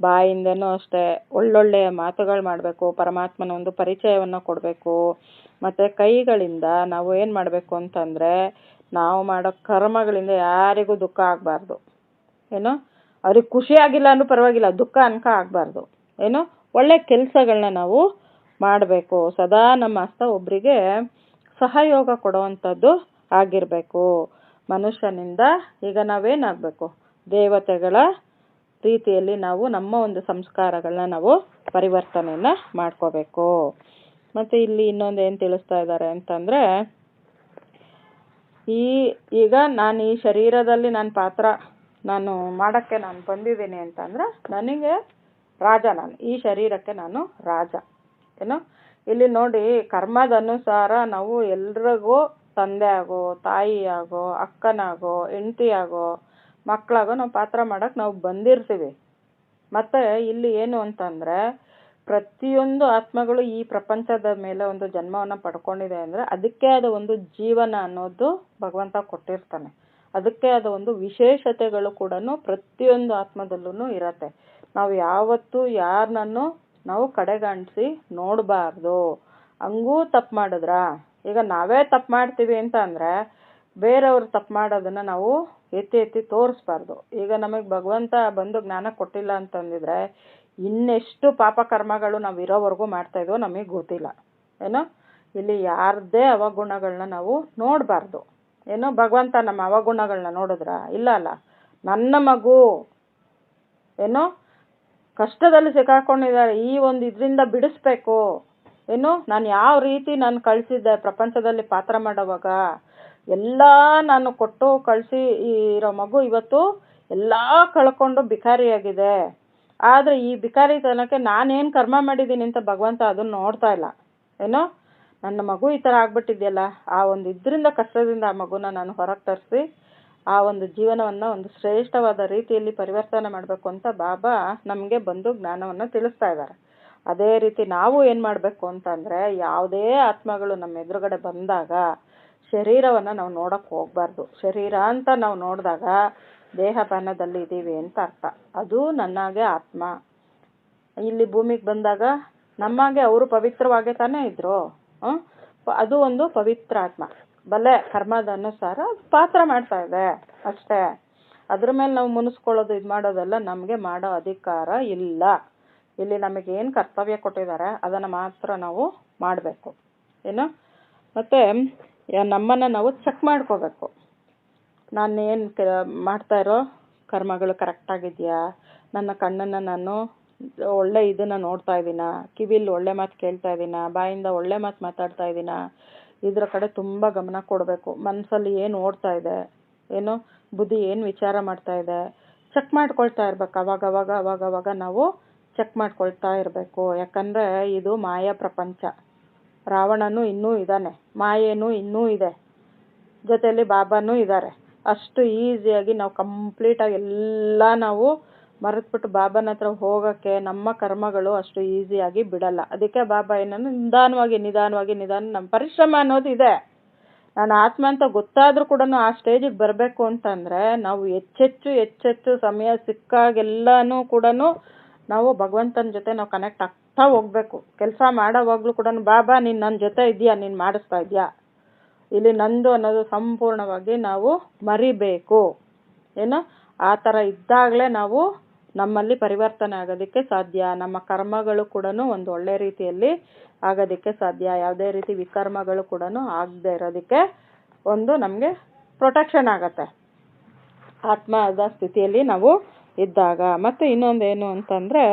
ಬಾಯಿಂದನೂ ಅಷ್ಟೇ ಒಳ್ಳೊಳ್ಳೆಯ ಮಾತುಗಳು ಮಾಡಬೇಕು, ಪರಮಾತ್ಮನ ಒಂದು ಪರಿಚಯವನ್ನು ಕೊಡಬೇಕು. ಮತ್ತು ಕೈಗಳಿಂದ ನಾವು ಏನು ಮಾಡಬೇಕು ಅಂತಂದರೆ ನಾವು ಮಾಡೋ ಕರ್ಮಗಳಿಂದ ಯಾರಿಗೂ ದುಃಖ ಆಗಬಾರ್ದು. ಏನು? ಅವ್ರಿಗೆ ಖುಷಿಯಾಗಿಲ್ಲ ಅಂದ್ರೂ ಪರವಾಗಿಲ್ಲ, ದುಃಖ ಅನ್ಕ ಆಗಬಾರ್ದು. ಏನು? ಒಳ್ಳೆ ಕೆಲಸಗಳನ್ನ ನಾವು ಮಾಡಬೇಕು. ಸದಾ ನಮ್ಮ ಅಸ್ತ ಒಬ್ಬರಿಗೆ ಸಹಯೋಗ ಕೊಡುವಂಥದ್ದು ಆಗಿರಬೇಕು. ಮನುಷ್ಯನಿಂದ ಈಗ ನಾವೇನಾಗಬೇಕು ದೇವತೆಗಳ ರೀತಿಯಲ್ಲಿ ನಾವು ನಮ್ಮ ಒಂದು ಸಂಸ್ಕಾರಗಳನ್ನ ನಾವು ಪರಿವರ್ತನೆಯನ್ನ ಮಾಡ್ಕೋಬೇಕು. ಮತ್ತೆ ಇಲ್ಲಿ ಇನ್ನೊಂದು ಏನು ತಿಳಿಸ್ತಾ ಇದ್ದಾರೆ ಅಂತಂದರೆ, ಈ, ಈಗ ನಾನು ಈ ಶರೀರದಲ್ಲಿ ನನ್ನ ಪಾತ್ರ ನಾನು ಮಾಡೋಕ್ಕೆ ನಾನು ಬಂದಿದ್ದೀನಿ ಅಂತಂದರೆ, ನನಗೆ ರಾಜ ನಾನು, ಈ ಶರೀರಕ್ಕೆ ನಾನು ರಾಜ. ಏನು? ಇಲ್ಲಿ ನೋಡಿ ಕರ್ಮದ ಅನುಸಾರ ನಾವು ಎಲ್ರಿಗೂ ತಂದೆ ಆಗೋ ತಾಯಿ ಆಗೋ ಅಕ್ಕನಾಗೋ, ಹೆಂಡ್ತಿಯಾಗೋ ಮಕ್ಕಳಾಗೋ ನಾವು ಪಾತ್ರ ಮಾಡೋಕ್ಕೆ ನಾವು ಬಂದಿರ್ತೀವಿ. ಮತ್ತು ಇಲ್ಲಿ ಏನು ಅಂತಂದರೆ, ಪ್ರತಿಯೊಂದು ಆತ್ಮಗಳು ಈ ಪ್ರಪಂಚದ ಮೇಲೆ ಒಂದು ಜನ್ಮವನ್ನು ಪಡ್ಕೊಂಡಿದೆ ಅಂದರೆ ಅದಕ್ಕೆ ಆದ ಒಂದು ಜೀವನ ಅನ್ನೋದು ಭಗವಂತ ಕೊಟ್ಟಿರ್ತಾನೆ. ಅದಕ್ಕೆ ಆದ ಒಂದು ವಿಶೇಷತೆಗಳು ಕೂಡ ಪ್ರತಿಯೊಂದು ಆತ್ಮದಲ್ಲೂ ಇರತ್ತೆ. ನಾವು ಯಾವತ್ತೂ ಯಾರನ್ನೂ ನಾವು ಕಡೆಗಾಣಿಸಿ ನೋಡಬಾರ್ದು. ಹಂಗೂ ತಪ್ಪು ಮಾಡಿದ್ರಾ? ಈಗ ನಾವೇ ತಪ್ಪು ಮಾಡ್ತೀವಿ ಅಂತ ಅಂದರೆ, ಬೇರೆಯವ್ರು ತಪ್ಪು ಮಾಡೋದನ್ನು ನಾವು ಎತ್ತಿ ಎತ್ತಿ ತೋರಿಸ್ಬಾರ್ದು. ಈಗ ನಮಗೆ ಭಗವಂತ ಬಂದು ಜ್ಞಾನ ಕೊಟ್ಟಿಲ್ಲ ಅಂತಂದಿದ್ರೆ ಇನ್ನೆಷ್ಟು ಪಾಪ ಕರ್ಮಗಳು ನಾವು ಇರೋವರೆಗೂ ಮಾಡ್ತಾ ಇದ್ದೋ ನಮಗೆ ಗೊತ್ತಿಲ್ಲ. ಏನೋ? ಇಲ್ಲಿ ಯಾರದೇ ಅವಗುಣಗಳನ್ನ ನಾವು ನೋಡಬಾರ್ದು. ಏನೋ? ಭಗವಂತ ನಮ್ಮ ಅವಗುಣಗಳನ್ನ ನೋಡಿದ್ರ? ಇಲ್ಲ ಅಲ್ಲ. ನನ್ನ ಮಗು ಏನೋ? ಕಷ್ಟದಲ್ಲಿ ಸಿಕ್ಕಾಕೊಂಡಿದ್ದಾರೆ ಈ ಒಂದು ಇದರಿಂದ ಬಿಡಿಸ್ಬೇಕು. ಏನು? ನಾನು ಯಾವ ರೀತಿ ನಾನು ಕಳಿಸಿದ್ದೆ ಪ್ರಪಂಚದಲ್ಲಿ ಪಾತ್ರ ಮಾಡೋವಾಗ? ಎಲ್ಲ ನಾನು ಕೊಟ್ಟು ಕಳಿಸಿ ಇರೋ ಮಗು ಇವತ್ತು ಎಲ್ಲ ಕಳ್ಕೊಂಡು ಭಿಕಾರಿಯಾಗಿದೆ. ಆದರೆ ಈ ಬಿಕಾರಿತನಕ್ಕೆ ನಾನೇನು ಕರ್ಮ ಮಾಡಿದ್ದೀನಿ ಅಂತ ಭಗವಂತ ಅದನ್ನ ನೋಡ್ತಾ ಇಲ್ಲ. ಏನೋ? ನನ್ನ ಮಗು ಈ ಥರ ಆಗ್ಬಿಟ್ಟಿದೆಯಲ್ಲ, ಆ ಒಂದು ಇದರಿಂದ ಕಷ್ಟದಿಂದ ಆ ಮಗುನ ನಾನು ಹೊರಗೆ ತರಿಸಿ, ಆ ಒಂದು ಜೀವನವನ್ನು ಒಂದು ಶ್ರೇಷ್ಠವಾದ ರೀತಿಯಲ್ಲಿ ಪರಿವರ್ತನೆ ಮಾಡಬೇಕು ಅಂತ ಬಾಬಾ ನಮಗೆ ಬಂದು ಜ್ಞಾನವನ್ನು ತಿಳಿಸ್ತಾ ಇದ್ದಾರೆ. ಅದೇ ರೀತಿ ನಾವು ಏನು ಮಾಡಬೇಕು ಅಂತಂದರೆ ಯಾವುದೇ ಆತ್ಮಗಳು ನಮ್ಮ ಎದುರುಗಡೆ ಬಂದಾಗ ಶರೀರವನ್ನು ನಾವು ನೋಡೋಕ್ಕೆ ಹೋಗಬಾರ್ದು. ಶರೀರ ಅಂತ ನಾವು ನೋಡಿದಾಗ ದೇಹಪಾನದಲ್ಲಿ ಇದ್ದೀವಿ ಅಂತ ಅರ್ಥ. ಅದು ನನ್ನಾಗೆ ಆತ್ಮ. ಇಲ್ಲಿ ಭೂಮಿಗೆ ಬಂದಾಗ ನಮ್ಮಾಗೆ ಅವರು ಪವಿತ್ರವಾಗೇ ತಾನೇ ಹ್ಮ್? ಅದು ಒಂದು ಪವಿತ್ರ ಆತ್ಮ. ಬಲೆ ಕರ್ಮದ ಅನುಸಾರ ಪಾತ್ರ ಮಾಡ್ತಾ ಇದೆ ಅಷ್ಟೇ. ಅದ್ರ ಮೇಲೆ ನಾವು ಮುನಿಸ್ಕೊಳ್ಳೋದು, ಇದು ಮಾಡೋದೆಲ್ಲ ನಮಗೆ ಮಾಡೋ ಅಧಿಕಾರ ಇಲ್ಲ. ಇಲ್ಲಿ ನಮಗೆ ಏನು ಕರ್ತವ್ಯ ಕೊಟ್ಟಿದ್ದಾರೆ ಅದನ್ನು ಮಾತ್ರ ನಾವು ಮಾಡಬೇಕು. ಏನು? ಮತ್ತು ನಮ್ಮನ್ನು ನಾವು ಚೆಕ್ ಮಾಡ್ಕೋಬೇಕು. ನಾನು ಏನು ಕ, ಮಾಡ್ತಾ ಇರೋ ಕರ್ಮಗಳು ಕರೆಕ್ಟಾಗಿದೆಯಾ ನನ್ನ ಕಣ್ಣನ್ನು ನಾನು ಒಳ್ಳೆ ಇದನ್ನು ನೋಡ್ತಾ ಇದ್ದೀನಾ ಕಿವಿಲಿ ಒಳ್ಳೆ ಮಾತು ಕೇಳ್ತಾ ಇದ್ದೀನಾ ಬಾಯಿಂದ ಒಳ್ಳೆ ಮಾತು ಮಾತಾಡ್ತಾ ಇದ್ದೀನಾ ಇದರ ಕಡೆ ತುಂಬ ಗಮನ ಕೊಡಬೇಕು. ಮನಸ್ಸಲ್ಲಿ ಏನು ಓಡ್ತಾ ಇದೆ? ಏನು? ಬುದ್ಧಿ ಏನು ವಿಚಾರ ಮಾಡ್ತಾ ಇದೆ? ಚೆಕ್ ಮಾಡ್ಕೊಳ್ತಾ ಇರ್ಬೇಕು. ಅವಾಗ ಅವಾಗ ಅವಾಗ ನಾವು ಚೆಕ್ ಮಾಡ್ಕೊಳ್ತಾ ಇರಬೇಕು. ಯಾಕಂದರೆ ಇದು ಮಾಯಾ ಪ್ರಪಂಚ. ರಾವಣನು ಇನ್ನೂ ಇದ್ದಾನೆ, ಮಾಯೇನೂ ಇನ್ನೂ ಇದೆ, ಜೊತೆಯಲ್ಲಿ ಬಾಬಾನೂ ಇದ್ದಾರೆ. ಅಷ್ಟು ಈಸಿಯಾಗಿ ನಾವು ಕಂಪ್ಲೀಟಾಗಿ ಎಲ್ಲ ನಾವು ಮರೆತ್ಬಿಟ್ಟು ಬಾಬನ ಹತ್ರ ಹೋಗೋಕ್ಕೆ ನಮ್ಮ ಕರ್ಮಗಳು ಅಷ್ಟು ಈಸಿಯಾಗಿ ಬಿಡಲ್ಲ. ಅದಕ್ಕೆ ಬಾಬಾ ಏನನ್ನು ನಿಧಾನವಾಗಿ ನಿಧಾನವಾಗಿ, ನಿಧಾನ ನಮ್ಮ ಪರಿಶ್ರಮ ಅನ್ನೋದು ಇದೆ. ನಾನು ಆತ್ಮ ಅಂತ ಗೊತ್ತಾದರೂ ಕೂಡ ಆ ಸ್ಟೇಜಿಗೆ ಬರಬೇಕು ಅಂತಂದರೆ ನಾವು ಹೆಚ್ಚೆಚ್ಚು ಹೆಚ್ಚೆಚ್ಚು ಸಮಯ ಸಿಕ್ಕಾಗೆಲ್ಲನೂ ಕೂಡ ನಾವು ಭಗವಂತನ ಜೊತೆ ನಾವು ಕನೆಕ್ಟ್ ಆಗ್ತಾ ಹೋಗ್ಬೇಕು. ಕೆಲಸ ಮಾಡೋವಾಗ್ಲೂ ಕೂಡ ಬಾಬಾ ನೀನು ನನ್ನ ಜೊತೆ ಇದೆಯಾ, ನೀನು ಮಾಡಿಸ್ತಾ ಇದೆಯಾ? ಇಲ್ಲಿ ನಂದು ಅನ್ನೋದು ಸಂಪೂರ್ಣವಾಗಿ ನಾವು ಮರಿಬೇಕು. ಏನು? ಆ ಥರ ಇದ್ದಾಗಲೇ ನಾವು ನಮ್ಮಲ್ಲಿ ಪರಿವರ್ತನೆ ಆಗೋದಕ್ಕೆ ಸಾಧ್ಯ. ನಮ್ಮ ಕರ್ಮಗಳು ಕೂಡ ಒಂದು ಒಳ್ಳೆ ರೀತಿಯಲ್ಲಿ ಆಗೋದಕ್ಕೆ ಸಾಧ್ಯ. ಯಾವುದೇ ರೀತಿ ವಿಕರ್ಮಗಳು ಕೂಡ ಆಗದೆ ಇರೋದಕ್ಕೆ ಒಂದು ನಮಗೆ ಪ್ರೊಟೆಕ್ಷನ್ ಆಗತ್ತೆ. ಆತ್ಮದ ಸ್ಥಿತಿಯಲ್ಲಿ ನಾವು ಇದ್ದಾಗ. ಮತ್ತು ಏನು ಅಂತಂದರೆ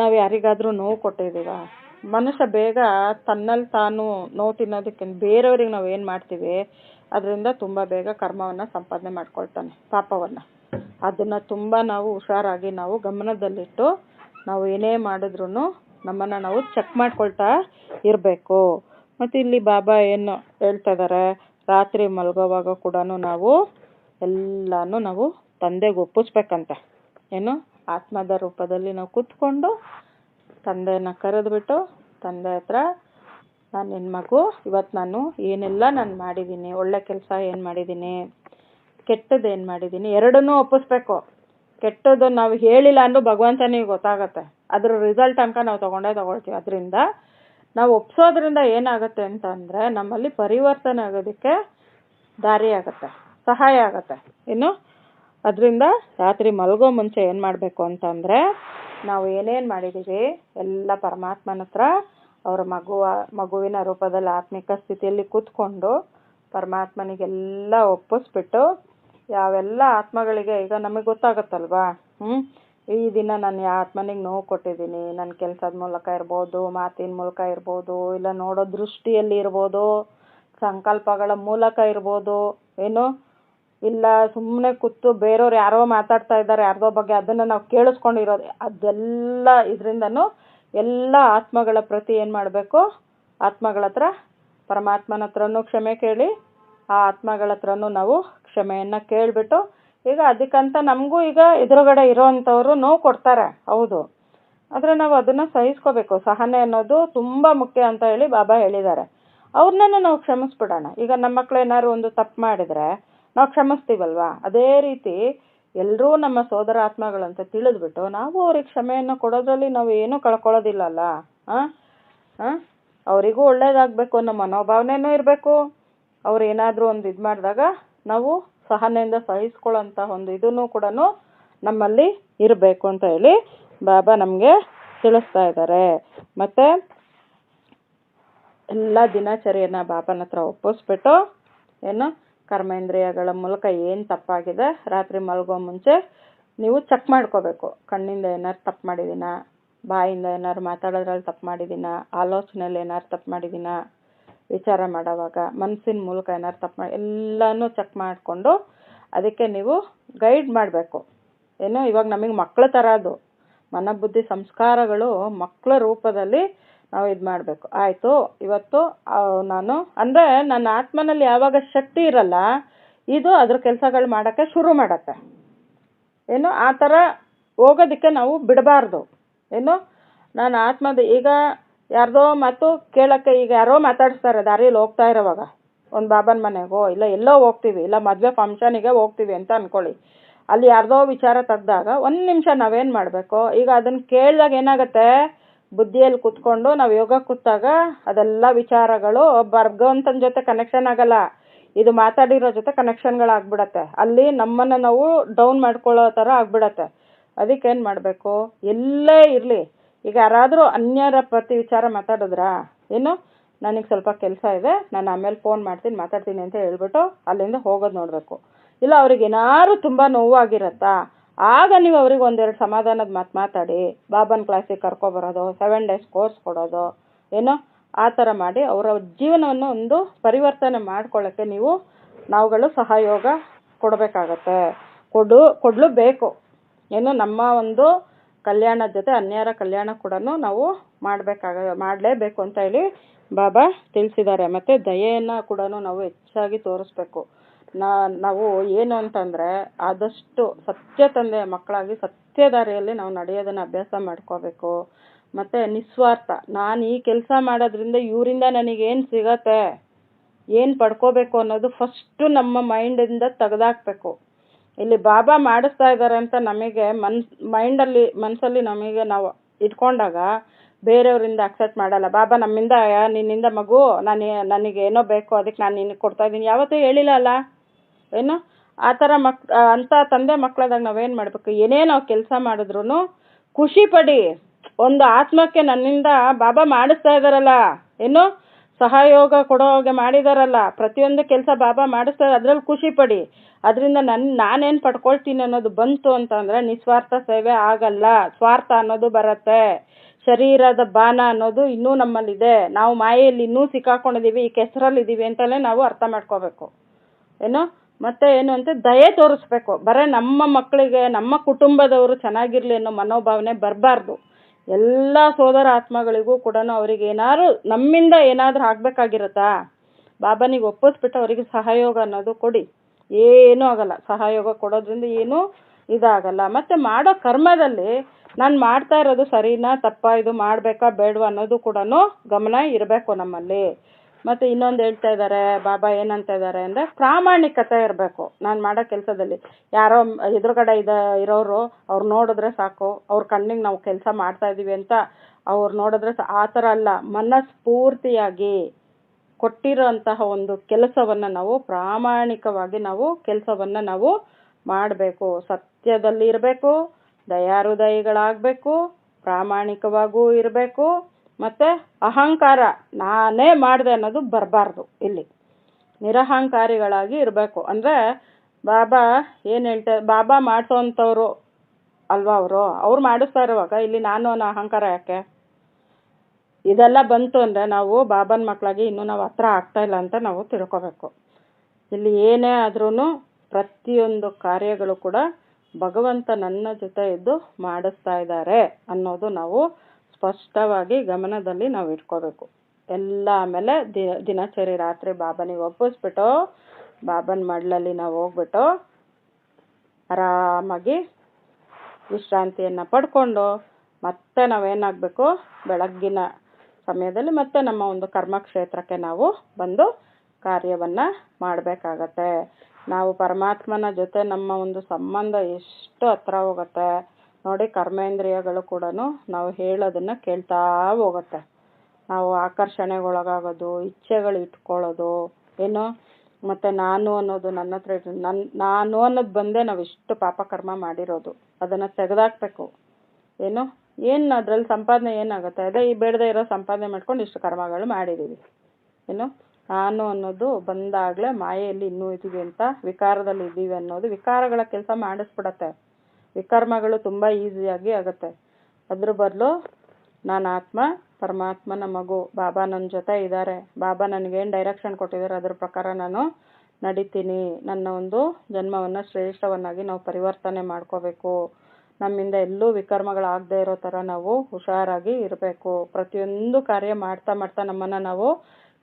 ನಾವು ಯಾರಿಗಾದರೂ ನೋವು ಕೊಟ್ಟಿದ್ದೀವಾ? ಮನುಷ್ಯ ಬೇಗ ತನ್ನಲ್ಲಿ ತಾನು ನೋವು ತಿನ್ನೋದಕ್ಕೆ ಬೇರೆಯವ್ರಿಗೆ ನಾವು ಏನು ಮಾಡ್ತೀವಿ? ಅದರಿಂದ ತುಂಬ ಬೇಗ ಕರ್ಮವನ್ನು ಸಂಪಾದನೆ ಮಾಡ್ಕೊಳ್ತಾನೆ, ಪಾಪವನ್ನು. ಅದನ್ನು ತುಂಬ ನಾವು ಹುಷಾರಾಗಿ ನಾವು ಗಮನದಲ್ಲಿಟ್ಟು ನಾವು ಏನೇ ಮಾಡಿದ್ರು ನಮ್ಮನ್ನು ನಾವು ಚೆಕ್ ಮಾಡ್ಕೊಳ್ತಾ ಇರಬೇಕು. ಮತ್ತು ಇಲ್ಲಿ ಬಾಬಾ ಏನು ಹೇಳ್ತಾ ಇದ್ದಾರೆ ರಾತ್ರಿ ಮಲಗೋವಾಗ ಕೂಡ ನಾವು ಎಲ್ಲನೂ ನಾವು ತಂದೆಗೆ ಒಪ್ಪಿಸ್ಬೇಕಂತೆ. ಏನು? ಆತ್ಮದ ರೂಪದಲ್ಲಿ ನಾವು ಕೂತ್ಕೊಂಡು ತಂದೆಯನ್ನು ಕರೆದ್ಬಿಟ್ಟು, ತಂದೆ ಹತ್ರ, ನಾನು ನಿನ್ನ ಮಗು ಇವತ್ತು ನಾನು ಏನೆಲ್ಲ ನಾನು ಮಾಡಿದ್ದೀನಿ, ಒಳ್ಳೆ ಕೆಲಸ ಏನು ಮಾಡಿದ್ದೀನಿ ಕೆಟ್ಟದ್ದು ಏನು ಮಾಡಿದ್ದೀನಿ, ಎರಡನ್ನೂ ಒಪ್ಪಿಸ್ಬೇಕು. ಕೆಟ್ಟದ್ದು ನಾವು ಹೇಳಿಲ್ಲ ಅಂದ್ರೆ ಭಗವಂತನಿಗೆ ಗೊತ್ತಾಗತ್ತೆ. ಅದ್ರ ರಿಸಲ್ಟ್ ತನಕ ನಾವು ತಗೊಂಡೇ ತಗೊಳ್ತೀವಿ. ಅದರಿಂದ ನಾವು ಒಪ್ಸೋದ್ರಿಂದ ಏನಾಗುತ್ತೆ ಅಂತಂದರೆ, ನಮ್ಮಲ್ಲಿ ಪರಿವರ್ತನೆ ಆಗೋದಕ್ಕೆ ದಾರಿ ಆಗುತ್ತೆ, ಸಹಾಯ ಆಗುತ್ತೆ. ಇನ್ನು ಅದರಿಂದ ರಾತ್ರಿ ಮಲಗೋ ಮುಂಚೆ ಏನು ಮಾಡಬೇಕು ಅಂತಂದರೆ ನಾವು ಏನೇನು ಮಾಡಿದ್ದೀವಿ ಎಲ್ಲ ಪರಮಾತ್ಮನ ಹತ್ರ ಅವರ ಮಗುವ, ಮಗುವಿನ ರೂಪದಲ್ಲಿ ಆತ್ಮಿಕ ಸ್ಥಿತಿಯಲ್ಲಿ ಕೂತ್ಕೊಂಡು ಪರಮಾತ್ಮನಿಗೆಲ್ಲ ಒಪ್ಪಿಸ್ಬಿಟ್ಟು ಯಾವೆಲ್ಲ ಆತ್ಮಗಳಿಗೆ, ಈಗ ನಮಗೆ ಗೊತ್ತಾಗುತ್ತಲ್ವಾ? ಹ್ಞೂ ಈ ದಿನ ನಾನು ಯಾವ ಆತ್ಮನಿಗೆ ನೋವು ಕೊಟ್ಟಿದ್ದೀನಿ ನನ್ನ ಕೆಲಸದ ಮೂಲಕ ಇರ್ಬೋದು, ಮಾತಿನ ಮೂಲಕ ಇರ್ಬೋದು, ಇಲ್ಲ ನೋಡೋ ದೃಷ್ಟಿಯಲ್ಲಿ ಇರ್ಬೋದು, ಸಂಕಲ್ಪಗಳ ಮೂಲಕ ಇರ್ಬೋದು, ಏನು? ಇಲ್ಲ ಸುಮ್ಮನೆ ಕೂತು ಬೇರೆಯವ್ರು ಯಾರೋ ಮಾತಾಡ್ತಾ ಇದ್ದಾರೆ, ಯಾರದೋ ಬಗ್ಗೆ ಅದನ್ನು ನಾವು ಕೇಳಿಸ್ಕೊಂಡಿರೋದು, ಅದೆಲ್ಲ ಇದರಿಂದನೂ ಎಲ್ಲ ಆತ್ಮಗಳ ಪ್ರತಿ ಏನು ಮಾಡಬೇಕು? ಆತ್ಮಗಳ ಹತ್ರ, ಪರಮಾತ್ಮನ ಹತ್ರನೂ ಕ್ಷಮೆ ಕೇಳಿ, ಆ ಆತ್ಮಗಳ ಹತ್ರನೂ ನಾವು ಕ್ಷಮೆಯನ್ನು ಕೇಳಿಬಿಟ್ಟು, ಈಗ ಅದಕ್ಕಂತ ನಮಗೂ ಈಗ ಎದುರುಗಡೆ ಇರೋವಂಥವ್ರು ನೋವು ಕೊಡ್ತಾರೆ, ಹೌದು. ಆದರೆ ನಾವು ಅದನ್ನು ಸಹಿಸ್ಕೋಬೇಕು. ಸಹನೆ ಅನ್ನೋದು ತುಂಬ ಮುಖ್ಯ ಅಂತ ಹೇಳಿ ಬಾಬಾ ಹೇಳಿದ್ದಾರೆ. ಅವ್ರನ್ನೂ ನಾವು ಕ್ಷಮಿಸ್ಬಿಡೋಣ. ಈಗ ನಮ್ಮ ಮಕ್ಕಳು ಏನಾದ್ರು ಒಂದು ತಪ್ಪು ಮಾಡಿದರೆ ನಾವು ಕ್ಷಮಿಸ್ತೀವಲ್ವಾ? ಅದೇ ರೀತಿ ಎಲ್ಲರೂ ನಮ್ಮ ಸೋದರ ಆತ್ಮಗಳಂತ ತಿಳಿದ್ಬಿಟ್ಟು ನಾವು ಅವ್ರಿಗೆ ಕ್ಷಮೆಯನ್ನು ಕೊಡೋದ್ರಲ್ಲಿ ನಾವು ಏನೂ ಕಳ್ಕೊಳ್ಳೋದಿಲ್ಲಲ್ಲ ಹಾಂ ಹಾಂ ಅವರಿಗೂ ಒಳ್ಳೇದಾಗಬೇಕು ಅನ್ನೋ ಮನೋಭಾವನೆನೂ ಇರಬೇಕು. ಅವ್ರು ಏನಾದರೂ ಒಂದು ಇದು ಮಾಡಿದಾಗ ನಾವು ಸಹನೆಯಿಂದ ಸಹಿಸ್ಕೊಳ್ಳೋಂಥ ಒಂದು ಇದನ್ನು ಕೂಡ ನಮ್ಮಲ್ಲಿ ಇರಬೇಕು ಅಂತ ಹೇಳಿ ಬಾಬಾ ನಮಗೆ ತಿಳಿಸ್ತಾ ಇದ್ದಾರೆ. ಮತ್ತು ಎಲ್ಲ ದಿನಚರಿಯನ್ನು ಬಾಬನ ಹತ್ರ ಒಪ್ಪಿಸ್ಬಿಟ್ಟು ಏನು ಕರ್ಮೇಂದ್ರಿಯಗಳ ಮೂಲಕ ಏನು ತಪ್ಪಾಗಿದೆ, ರಾತ್ರಿ ಮಲಗೋ ಮುಂಚೆ ನೀವು ಚೆಕ್ ಮಾಡ್ಕೋಬೇಕು. ಕಣ್ಣಿಂದ ಏನಾರು ತಪ್ಪು ಮಾಡಿದ್ದೀನಾ? ಬಾಯಿಂದ ಏನಾರು ಮಾತಾಡೋದ್ರಲ್ಲಿ ತಪ್ಪು ಮಾಡಿದ್ದೀನಾ? ಆಲೋಚನೆಯಲ್ಲಿ ಏನಾರು ತಪ್ಪು ಮಾಡಿದ್ದೀನಾ? ವಿಚಾರ ಮಾಡೋವಾಗ, ಮನಸ್ಸಿನ ಮೂಲಕ ಏನಾರು ತಪ್ಪು ಮಾಡಿ, ಎಲ್ಲನೂ ಚೆಕ್ ಮಾಡಿಕೊಂಡು ಅದಕ್ಕೆ ನೀವು ಗೈಡ್ ಮಾಡಬೇಕು. ಏನೋ ಇವಾಗ ನಮಗೆ ಮಕ್ಕಳ ಥರ ಅದು. ಮನಬುದ್ಧಿ ಸಂಸ್ಕಾರಗಳು ಮಕ್ಕಳ ರೂಪದಲ್ಲಿ ನಾವು ಇದು ಮಾಡಬೇಕು. ಆಯಿತು, ಇವತ್ತು ನಾನು, ಅಂದರೆ ನನ್ನ ಆತ್ಮನಲ್ಲಿ ಯಾವಾಗ ಶಕ್ತಿ ಇರಲ್ಲ, ಇದು ಅದ್ರ ಕೆಲಸಗಳು ಮಾಡೋಕ್ಕೆ ಶುರು ಮಾಡತ್ತೆ. ಏನು, ಆ ಥರ ಹೋಗೋದಕ್ಕೆ ನಾವು ಬಿಡಬಾರ್ದು. ಏನು, ನಾನು ಆತ್ಮದ, ಈಗ ಯಾರ್ದೋ ಮಾತು ಕೇಳೋಕ್ಕೆ ಈಗ ಯಾರೋ ಮಾತಾಡಿಸ್ತಾರೆ ದಾರಿಯಲ್ಲಿ ಹೋಗ್ತಾ ಇರೋವಾಗ. ಒಂದು ಬಾಬನ ಮನೆಗೋ, ಇಲ್ಲ ಎಲ್ಲೋ ಹೋಗ್ತೀವಿ, ಇಲ್ಲ ಮದುವೆ ಫಂಕ್ಷನಿಗೆ ಹೋಗ್ತೀವಿ ಅಂತ ಅಂದ್ಕೊಳ್ಳಿ ಅಲ್ಲಿ ಯಾರ್ದೋ ವಿಚಾರ ತೆಗ್ದಾಗ ಒಂದು ನಿಮಿಷ ನಾವೇನು ಮಾಡಬೇಕು? ಈಗ ಅದನ್ನು ಕೇಳಿದಾಗ ಏನಾಗುತ್ತೆ? ಬುದ್ಧಿಯಲ್ಲಿ ಕೂತ್ಕೊಂಡು ನಾವು ಯೋಗ ಕೂತಾಗ ಅದೆಲ್ಲ ವಿಚಾರಗಳು ಭಗವಂತನ ಜೊತೆ ಕನೆಕ್ಷನ್ ಆಗಲ್ಲ. ಇದು ಮಾತಾಡಿರೋ ಜೊತೆ ಕನೆಕ್ಷನ್ಗಳಾಗ್ಬಿಡತ್ತೆ ಅಲ್ಲಿ ನಮ್ಮನ್ನು ನಾವು ಡೌನ್ ಮಾಡ್ಕೊಳ್ಳೋ ಥರ ಆಗ್ಬಿಡತ್ತೆ. ಅದಕ್ಕೆ ಏನು ಮಾಡಬೇಕು? ಎಲ್ಲೇ ಇರಲಿ. ಈಗ ಯಾರಾದರೂ ಅನ್ಯರ ಪ್ರತಿ ವಿಚಾರ ಮಾತಾಡಿದ್ರಾ? ಏನು? ನನಗೆ ಸ್ವಲ್ಪ ಕೆಲಸ ಇದೆ. ನಾನು ಆಮೇಲೆ ಫೋನ್ ಮಾಡ್ತೀನಿ, ಮಾತಾಡ್ತೀನಿ ಅಂತ ಹೇಳ್ಬಿಟ್ಟು ಅಲ್ಲಿಂದ ಹೋಗೋದು ನೋಡಬೇಕು. ಇಲ್ಲ ಅವ್ರಿಗೆ ಏನಾದ್ರು ತುಂಬ ನೋವಾಗಿರತ್ತಾ? ಆಗ ನೀವು ಅವ್ರಿಗೆ ಒಂದೆರಡು ಸಮಾಧಾನದ ಮಾತು ಮಾತಾಡಿ, ಬಾಬನ್ ಕ್ಲಾಸಿಗೆ ಕರ್ಕೊಬರೋದು ಸೆವೆನ್ ಡೇಸ್ ಕೋರ್ಸ್ ಕೊಡೋದು, ಏನೋ ಆ ಥರ ಮಾಡಿ ಅವರ ಜೀವನವನ್ನು ಒಂದು ಪರಿವರ್ತನೆ ಮಾಡ್ಕೊಳ್ಳೋಕ್ಕೆ ನೀವು ನಾವುಗಳು ಸಹಯೋಗ ಕೊಡಬೇಕಾಗತ್ತೆ. ಕೊಡು ಕೊಡಲು ಬೇಕು ಏನು ನಮ್ಮ ಒಂದು ಕಲ್ಯಾಣದ ಜೊತೆ ಅನ್ಯರ ಕಲ್ಯಾಣ ಕೂಡ ನಾವು ಮಾಡಬೇಕಾಗ, ಮಾಡಲೇಬೇಕು ಅಂತ ಹೇಳಿ ಬಾಬಾ ತಿಳಿಸಿದ್ದಾರೆ. ಮತ್ತು ದಯೆಯನ್ನು ಕೂಡ ನಾವು ಹೆಚ್ಚಾಗಿ ತೋರಿಸ್ಬೇಕು. ನಾವು ಏನು ಅಂತಂದರೆ ಆದಷ್ಟು ಸತ್ಯ ತಂದೆಯ ಮಕ್ಕಳಾಗಿ ಸತ್ಯ ದಾರಿಯಲ್ಲಿ ನಾವು ನಡೆಯೋದನ್ನು ಅಭ್ಯಾಸ ಮಾಡ್ಕೋಬೇಕು. ಮತ್ತು ನಿಸ್ವಾರ್ಥ, ನಾನು ಈ ಕೆಲಸ ಮಾಡೋದ್ರಿಂದ ಇವರಿಂದ ನನಗೇನು ಸಿಗತ್ತೆ, ಏನು ಪಡ್ಕೋಬೇಕು ಅನ್ನೋದು ಫಸ್ಟು ನಮ್ಮ ಮೈಂಡಿಂದ ತೆಗೆದಾಕ್ಬೇಕು. ಇಲ್ಲಿ ಬಾಬಾ ಮಾಡಿಸ್ತಾ ಇದ್ದಾರೆ ಅಂತ ನಮಗೆ ಮೈಂಡ್ ಮೈಂಡಲ್ಲಿ ಮನಸ್ಸಲ್ಲಿ ನಮಗೆ ನಾವು ಇಟ್ಕೊಂಡಾಗ ಬೇರೆಯವರಿಂದ ಅಕ್ಸೆಪ್ಟ್ ಮಾಡಲ್ಲ. ಬಾಬಾ, ನಮ್ಮಿಂದ, ನಿನ್ನಿಂದ ಮಗು, ನಾನು ನನಗೆ ಏನೋ ಬೇಕು, ಅದಕ್ಕೆ ನಾನು ನಿನಗೆ ಕೊಡ್ತಾ ಇದ್ದೀನಿ. ಯಾವತ್ತೂ ಹೇಳಿಲ್ಲ ಅಲ್ಲ. ಏನು? ಆ ಥರ ಮಕ್ ಅಂಥ ತಂದೆ ಮಕ್ಕಳಾದಾಗ ನಾವೇನು ಮಾಡಬೇಕು? ಏನೇ ನಾವು ಕೆಲಸ ಮಾಡಿದ್ರು ಖುಷಿ ಪಡಿ ಒಂದು ಆತ್ಮಕ್ಕೆ ನನ್ನಿಂದ ಬಾಬಾ ಮಾಡಿಸ್ತಾ ಇದ್ದಾರಲ್ಲ ಏನು? ಸಹಯೋಗ ಕೊಡೋ ಹಾಗೆ ಮಾಡಿದಾರಲ್ಲ, ಪ್ರತಿಯೊಂದು ಕೆಲಸ ಬಾಬಾ ಮಾಡಿಸ್ತಾ ಅದ್ರಲ್ಲಿ ಖುಷಿ ಪಡಿ ಅದರಿಂದ ನನ್ನ ನಾನೇನು ಪಡ್ಕೊಳ್ತೀನಿ ಅನ್ನೋದು ಬಂತು ಅಂತಂದರೆ ನಿಸ್ವಾರ್ಥ ಸೇವೆ ಆಗಲ್ಲ. ಸ್ವಾರ್ಥ ಅನ್ನೋದು ಬರುತ್ತೆ. ಶರೀರದ ಬಾನ ಅನ್ನೋದು ಇನ್ನೂ ನಮ್ಮಲ್ಲಿದೆ. ನಾವು ಮಾಯೆಯಲ್ಲಿ ಇನ್ನೂ ಸಿಕ್ಕಾಕೊಂಡಿದ್ದೀವಿ ಈ ಕೆಸರಲ್ಲಿದ್ದೀವಿ ಅಂತಲೇ ನಾವು ಅರ್ಥ ಮಾಡ್ಕೋಬೇಕು. ಏನು? ಮತ್ತೆ ಏನು ಅಂತ ದಯೆ ತೋರಿಸ್ಬೇಕು. ಬರೀ ನಮ್ಮ ಮಕ್ಕಳಿಗೆ, ನಮ್ಮ ಕುಟುಂಬದವರು ಚೆನ್ನಾಗಿರಲಿ ಅನ್ನೋ ಮನೋಭಾವನೆ ಬರಬಾರ್ದು. ಎಲ್ಲ ಸೋದರ ಆತ್ಮಗಳಿಗೂ ಕೂಡ ಅವ್ರಿಗೆ ಏನಾದ್ರು ನಮ್ಮಿಂದ ಏನಾದರೂ ಆಗಬೇಕಾಗಿರುತ್ತಾ? ಬಾಬನಿಗೆ ಒಪ್ಪಿಸ್ಬಿಟ್ಟು ಅವರಿಗೆ ಸಹಯೋಗ ಅನ್ನೋದು ಕೊಡಿ. ಏನೂ ಆಗಲ್ಲ. ಸಹಯೋಗ ಕೊಡೋದ್ರಿಂದ ಏನೂ ಇದಾಗಲ್ಲ. ಮತ್ತು ಮಾಡೋ ಕರ್ಮದಲ್ಲಿ ನಾನು ಮಾಡ್ತಾ ಇರೋದು ಸರಿನಾ, ತಪ್ಪಾ, ಇದು ಮಾಡಬೇಕಾ, ಬೇಡವಾ ಅನ್ನೋದು ಕೂಡ ಗಮನ ಇರಬೇಕು ನಮ್ಮಲ್ಲಿ. ಮತ್ತು ಇನ್ನೊಂದು ಹೇಳ್ತಾ ಇದ್ದಾರೆ ಬಾಬಾ ಏನಂತ ಇದ್ದಾರೆ ಅಂದರೆ ಪ್ರಾಮಾಣಿಕತೆ ಇರಬೇಕು. ನಾನು ಮಾಡೋ ಕೆಲಸದಲ್ಲಿ ಯಾರೋ ಎದುರುಗಡೆ ಇದ, ಇರೋರು ಅವ್ರು ನೋಡಿದ್ರೆ ಸಾಕು. ಅವ್ರ ಕಣ್ಣಿಗೆ ನಾವು ಕೆಲಸ ಮಾಡ್ತಾ ಇದ್ದೀವಿ ಅಂತ ಅವ್ರು ನೋಡಿದ್ರೆ ಆ ಥರ ಅಲ್ಲ. ಮನಸ್ಫೂರ್ತಿಯಾಗಿ ಕೊಟ್ಟಿರೋಂತಹ ಒಂದು ಕೆಲಸವನ್ನು ನಾವು ಪ್ರಾಮಾಣಿಕವಾಗಿ ನಾವು ಕೆಲಸವನ್ನು ನಾವು ಮಾಡಬೇಕು. ಸತ್ಯದಲ್ಲಿ ಇರಬೇಕು ದಯಾರುದಯಿಗಳಾಗಬೇಕು ಪ್ರಾಮಾಣಿಕವಾಗೂ ಇರಬೇಕು ಮತ್ತು ಅಹಂಕಾರ ನಾನೇ ಮಾಡಿದೆ ಅನ್ನೋದು ಬರಬಾರ್ದು ಇಲ್ಲಿ. ನಿರಹಂಕಾರಿಗಳಾಗಿ ಇರಬೇಕು. ಅಂದರೆ ಬಾಬಾ ಏನು ಹೇಳ್ತಾರೆ ಬಾಬಾ ಮಾಡಿಸೋವಂಥವ್ರು ಅಲ್ವಾ ಅವರು? ಅವ್ರು ಮಾಡಿಸ್ತಾ ಇರುವಾಗ ಇಲ್ಲಿ ನಾನು ಅನ್ನೋ ಅಹಂಕಾರ ಯಾಕೆ? ಇದೆಲ್ಲ ಬಂತು ಅಂದರೆ ನಾವು ಬಾಬನ ಮಕ್ಕಳಾಗಿ ಇನ್ನೂ ನಾವು ಹತ್ರ ಆಗ್ತಾ ಇಲ್ಲ ಅಂತ ನಾವು ತಿಳ್ಕೋಬೇಕು. ಇಲ್ಲಿ ಏನೇ ಆದ್ರೂ ಪ್ರತಿಯೊಂದು ಕಾರ್ಯಗಳು ಕೂಡ ಭಗವಂತ ನನ್ನ ಜೊತೆ ಇದ್ದು ಮಾಡಿಸ್ತಾ ಇದ್ದಾರೆ ಅನ್ನೋದು ನಾವು ಸ್ಪಷ್ಟವಾಗಿ ಗಮನದಲ್ಲಿ ನಾವು ಇಟ್ಕೋಬೇಕು. ಎಲ್ಲ ಆಮೇಲೆ ದಿನ ದಿನಚರಿ ರಾತ್ರಿ ಬಾಬನಿಗೆ ಒಪ್ಪಿಸ್ಬಿಟ್ಟು, ಬಾಬನ ಮಡ್ಲಲ್ಲಿ ನಾವು ಹೋಗ್ಬಿಟ್ಟು ಆರಾಮಾಗಿ ವಿಶ್ರಾಂತಿಯನ್ನು ಪಡ್ಕೊಂಡು ಮತ್ತೆ ನಾವೇನಾಗಬೇಕು? ಬೆಳಗ್ಗಿನ ಸಮಯದಲ್ಲಿ ಮತ್ತೆ ನಮ್ಮ ಒಂದು ಕರ್ಮಕ್ಷೇತ್ರಕ್ಕೆ ನಾವು ಬಂದು ಕಾರ್ಯವನ್ನು ಮಾಡಬೇಕಾಗತ್ತೆ. ನಾವು ಪರಮಾತ್ಮನ ಜೊತೆ ನಮ್ಮ ಒಂದು ಸಂಬಂಧ ಎಷ್ಟು ಹತ್ರ ಹೋಗುತ್ತೆ? ನೋಡಿ ಕರ್ಮೇಂದ್ರಿಯಗಳು ಕೂಡ ನಾವು ಹೇಳೋದನ್ನು ಕೇಳ್ತಾ ಹೋಗುತ್ತೆ. ನಾವು ಆಕರ್ಷಣೆಗೊಳಗಾಗೋದು, ಇಚ್ಛೆಗಳು ಇಟ್ಕೊಳ್ಳೋದು, ಏನು? ಮತ್ತು ನಾನು ಅನ್ನೋದು ನನ್ನ ಹತ್ರ ನನ್ನ ನಾನು ಅನ್ನೋದು ಬಂದೇ ನಾವು ಇಷ್ಟು ಪಾಪ ಕರ್ಮ ಮಾಡಿರೋದು. ಅದನ್ನು ತೆಗೆದಾಕ್ಬೇಕು ಏನು? ಏನು ಅದ್ರಲ್ಲಿ ಸಂಪಾದನೆ ಏನಾಗುತ್ತೆ? ಅದೇ ಈ ಬೇಡದೇ ಇರೋ ಸಂಪಾದನೆ ಮಾಡ್ಕೊಂಡು ಇಷ್ಟು ಕರ್ಮಗಳು ಮಾಡಿದ್ದೀವಿ ಏನು? ನಾನು ಅನ್ನೋದು ಬಂದಾಗಲೇ ಮಾಯೆಯಲ್ಲಿ ಇನ್ನೂ ಇದ್ದೀವಿ ಅಂತ ವಿಕಾರದಲ್ಲಿ ಇದ್ದೀವಿ ಅನ್ನೋದು ವಿಕಾರಗಳ ಕೆಲಸ ಮಾಡಿಸ್ಬಿಡತ್ತೆ. ವಿಕರ್ಮಗಳು ತುಂಬ ಈಸಿಯಾಗಿ ಆಗುತ್ತೆ. ಅದ್ರ ಬದಲು ನಾನು ಆತ್ಮ, ಪರಮಾತ್ಮನ ಮಗು, ಬಾಬಾ ನನ್ನ ಜೊತೆ ಇದ್ದಾರೆ ಬಾಬಾ ನನಗೇನು ಡೈರೆಕ್ಷನ್ ಕೊಟ್ಟಿದ್ದಾರೆ ಅದ್ರ ಪ್ರಕಾರ ನಾನು ನಡಿತೀನಿ. ನನ್ನ ಒಂದು ಜನ್ಮವನ್ನು ಶ್ರೇಷ್ಠವನ್ನಾಗಿ ನಾವು ಪರಿವರ್ತನೆ ಮಾಡ್ಕೋಬೇಕು. ನಮ್ಮಿಂದ ಎಲ್ಲೂ ವಿಕರ್ಮಗಳಾಗದೇ ಇರೋ ಥರ ನಾವು ಹುಷಾರಾಗಿ ಇರಬೇಕು. ಪ್ರತಿಯೊಂದು ಕಾರ್ಯ ಮಾಡ್ತಾ ಮಾಡ್ತಾ ನಮ್ಮನ್ನು ನಾವು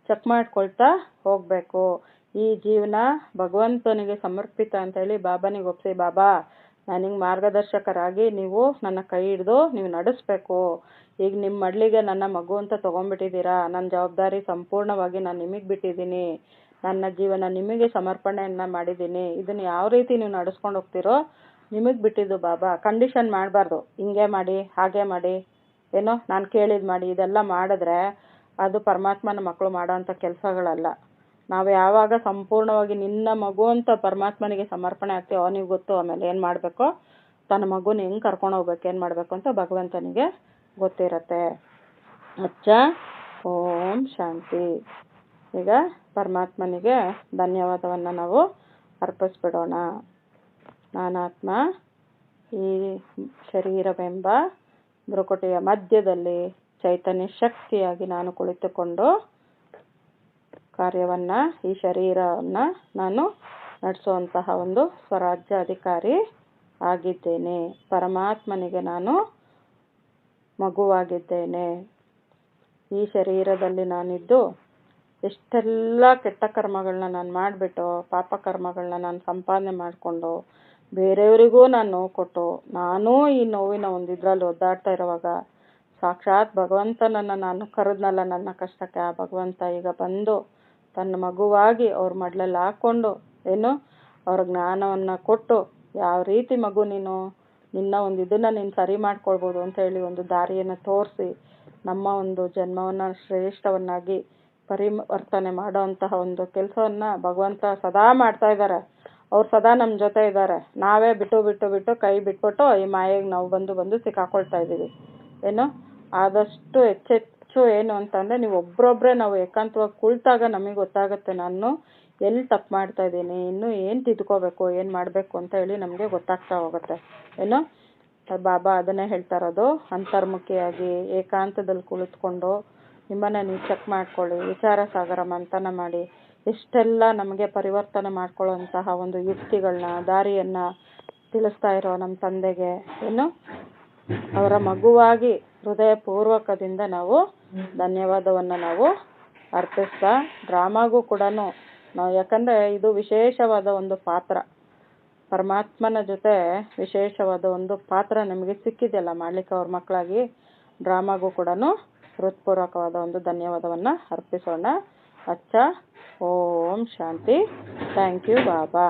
ಚೆಕ್ ಮಾಡ್ಕೊಳ್ತಾ ಹೋಗಬೇಕು. ಈ ಜೀವನ ಭಗವಂತನಿಗೆ ಸಮರ್ಪಿತ ಅಂತೇಳಿ ಬಾಬಾನಿಗೆ ಒಪ್ಸಿ, ಬಾಬಾ ನನಗೆ ಮಾರ್ಗದರ್ಶಕರಾಗಿ ನೀವು ನನ್ನ ಕೈ ಹಿಡಿದು ನೀವು ನಡೆಸ್ಬೇಕು. ಈಗ ನಿಮ್ಮ ಮಡ್ಲಿಗೆ ನನ್ನ ಮಗು ಅಂತ ತೊಗೊಂಡ್ಬಿಟ್ಟಿದ್ದೀರಾ ನನ್ನ ಜವಾಬ್ದಾರಿ ಸಂಪೂರ್ಣವಾಗಿ ನಾನು ನಿಮಗೆ ಬಿಟ್ಟಿದ್ದೀನಿ, ನನ್ನ ಜೀವನ ನಿಮಗೆ ಸಮರ್ಪಣೆಯನ್ನು ಮಾಡಿದ್ದೀನಿ, ಇದನ್ನು ಯಾವ ರೀತಿ ನೀವು ನಡೆಸ್ಕೊಂಡು ಹೋಗ್ತೀರೋ ನಿಮಗೆ ಬಿಟ್ಟಿದ್ದು ಬಾಬಾ. ಕಂಡೀಷನ್ ಮಾಡಬಾರ್ದು. ಹಿಂಗೆ ಮಾಡಿ, ಹಾಗೆ ಮಾಡಿ. ಏನೋ ನಾನು ಕೇಳಿದ್ದು ಮಾಡಿ, ಇದೆಲ್ಲ ಮಾಡಿದ್ರೆ ಅದು ಪರಮಾತ್ಮನ ಮಕ್ಕಳು ಮಾಡೋವಂಥ ಕೆಲಸಗಳಲ್ಲ. ನಾವು ಯಾವಾಗ ಸಂಪೂರ್ಣವಾಗಿ ನಿನ್ನ ಮಗು ಅಂತ ಪರಮಾತ್ಮನಿಗೆ ಸಮರ್ಪಣೆ ಆಗ್ತೀವಿ ಅವನಿಗೆ ಗೊತ್ತು ಆಮೇಲೆ ಏನು ಮಾಡಬೇಕು? ತನ್ನ ಮಗುನ ಹೆಂಗ್ ಕರ್ಕೊಂಡು ಹೋಗ್ಬೇಕು, ಏನು ಮಾಡಬೇಕು ಅಂತ ಭಗವಂತನಿಗೆ ಗೊತ್ತಿರತ್ತೆ. ಅಚ್ಚ. ಓಂ ಶಾಂತಿ. ಈಗ ಪರಮಾತ್ಮನಿಗೆ ಧನ್ಯವಾದವನ್ನು ನಾವು ಅರ್ಪಿಸ್ಬಿಡೋಣ. ನಾನಾತ್ಮ, ಈ ಶರೀರವೆಂಬ ಭ್ರುಕುಟಿಯ ಮಧ್ಯದಲ್ಲಿ ಚೈತನ್ಯ ಶಕ್ತಿಯಾಗಿ ನಾನು ಕುಳಿತುಕೊಂಡು ಕಾರ್ಯವನ್ನು, ಈ ಶರೀರವನ್ನು ನಾನು ನಡೆಸುವಂತಹ ಒಂದು ಸ್ವರಾಜ್ಯ ಅಧಿಕಾರಿ ಆಗಿದ್ದೇನೆ. ಪರಮಾತ್ಮನಿಗೆ ನಾನು ಮಗುವಾಗಿದ್ದೇನೆ. ಈ ಶರೀರದಲ್ಲಿ ನಾನಿದ್ದು ಎಷ್ಟೆಲ್ಲ ಕೆಟ್ಟ ಕರ್ಮಗಳನ್ನ ನಾನು ಮಾಡಿಬಿಟ್ಟು, ಪಾಪ ಕರ್ಮಗಳನ್ನ ನಾನು ಸಂಪಾದನೆ ಮಾಡಿಕೊಂಡು, ಬೇರೆಯವರಿಗೂ ನಾನು ನೋವು ಕೊಟ್ಟು, ನಾನೂ ಈ ನೋವಿನ ಒಂದು ಇದರಲ್ಲಿ ಒದ್ದಾಡ್ತಾ ಇರುವಾಗ ಸಾಕ್ಷಾತ್ ಭಗವಂತನನ್ನು ನಾನು ಕರೆದ್ನಲ್ಲ ನನ್ನ ಕಷ್ಟಕ್ಕೆ, ಆ ಭಗವಂತ ಈಗ ಬಂದು ತನ್ನ ಮಗುವಾಗಿ ಅವ್ರ ಮಡ್ಲಲ್ಲಿ ಹಾಕ್ಕೊಂಡು, ಏನು, ಅವ್ರ ಜ್ಞಾನವನ್ನು ಕೊಟ್ಟು, ಯಾವ ರೀತಿ ಮಗು ನೀನು? ನಿನ್ನ ಒಂದು ಇದನ್ನು ನೀನು ಸರಿ ಮಾಡ್ಕೊಳ್ಬೋದು ಹೇಳಿ ಒಂದು ದಾರಿಯನ್ನು ತೋರಿಸಿ, ನಮ್ಮ ಒಂದು ಜನ್ಮವನ್ನು ಶ್ರೇಷ್ಠವನ್ನಾಗಿ ಪರಿವರ್ತನೆ ಮಾಡೋವಂತಹ ಒಂದು ಕೆಲಸವನ್ನು ಭಗವಂತ ಸದಾ ಮಾಡ್ತಾ ಇದ್ದಾರೆ. ಅವ್ರು ಸದಾ ನಮ್ಮ ಜೊತೆ ಇದ್ದಾರೆ. ನಾವೇ ಬಿಟ್ಟು ಬಿಟ್ಟು ಬಿಟ್ಟು ಕೈ ಬಿಟ್ಬಿಟ್ಟು ಈ ಮಾಯೆಗೆ ನಾವು ಬಂದು ಬಂದು ಸಿಕ್ಕಾಕೊಳ್ತಾ ಇದ್ದೀವಿ. ಏನು, ಆದಷ್ಟು ಹೆಚ್ಚೆಚ್ಚು ಏನು ಅಂತಂದರೆ ನೀವು ಒಬ್ಬರೊಬ್ಬರೇ ನಾವು ಏಕಾಂತವಾಗಿ ಕುಳಿತಾಗ ನಮಗೆ ಗೊತ್ತಾಗುತ್ತೆ ನಾನು ಎಲ್ಲಿ ತಪ್ಪು ಮಾಡ್ತಾ ಇದ್ದೀನಿ, ಇನ್ನು ಏನು ತಿದ್ಕೋಬೇಕು, ಏನು ಮಾಡಬೇಕು ಅಂತ ಹೇಳಿ ನಮಗೆ ಗೊತ್ತಾಗ್ತಾ ಹೋಗುತ್ತೆ. ಏನು ಬಾಬಾ ಅದನ್ನೇ ಹೇಳ್ತಾ ಇರೋದು, ಅಂತರ್ಮುಖಿಯಾಗಿ, ಏಕಾಂತದಲ್ಲಿ ಕುಳಿತುಕೊಂಡು ನಿಮ್ಮನ್ನು ನೀವು ಚೆಕ್ ಮಾಡ್ಕೊಳ್ಳಿ, ವಿಚಾರ ಸಾಗರ ಮಂಥನ ಮಾಡಿ. ಎಷ್ಟೆಲ್ಲ ನಮಗೆ ಪರಿವರ್ತನೆ ಮಾಡ್ಕೊಳ್ಳೋಂತಹ ಒಂದು ಯುಕ್ತಿಗಳನ್ನ ದಾರಿಯನ್ನು ತಿಳಿಸ್ತಾ ಇರೋ ನಮ್ಮ ತಂದೆಗೆ, ಏನು ಅವರ ಮಗುವಾಗಿ ಹೃದಯಪೂರ್ವಕದಿಂದ ನಾವು ಧನ್ಯವಾದವನ್ನು ನಾವು ಅರ್ಪಿಸ್ತಾ ಡ್ರಾಮಾಗೂ ಕೂಡ ನಾವು ಯಾಕಂದರೆ ಇದು ವಿಶೇಷವಾದ ಒಂದು ಪಾತ್ರ. ಪರಮಾತ್ಮನ ಜೊತೆ ವಿಶೇಷವಾದ ಒಂದು ಪಾತ್ರ ನಮಗೆ ಸಿಕ್ಕಿದೆಯಲ್ಲ ಮಾಡ್ಲಿಕ್ಕೆ ಅವ್ರ ಮಕ್ಕಳಾಗಿ. ಡ್ರಾಮಾಗೂ ಕೂಡ ಹೃತ್ಪೂರ್ವಕವಾದ ಒಂದು ಧನ್ಯವಾದವನ್ನು ಅರ್ಪಿಸೋಣ. ಅಚ್ಚ, ಓಂ ಶಾಂತಿ. Thank you, Baba.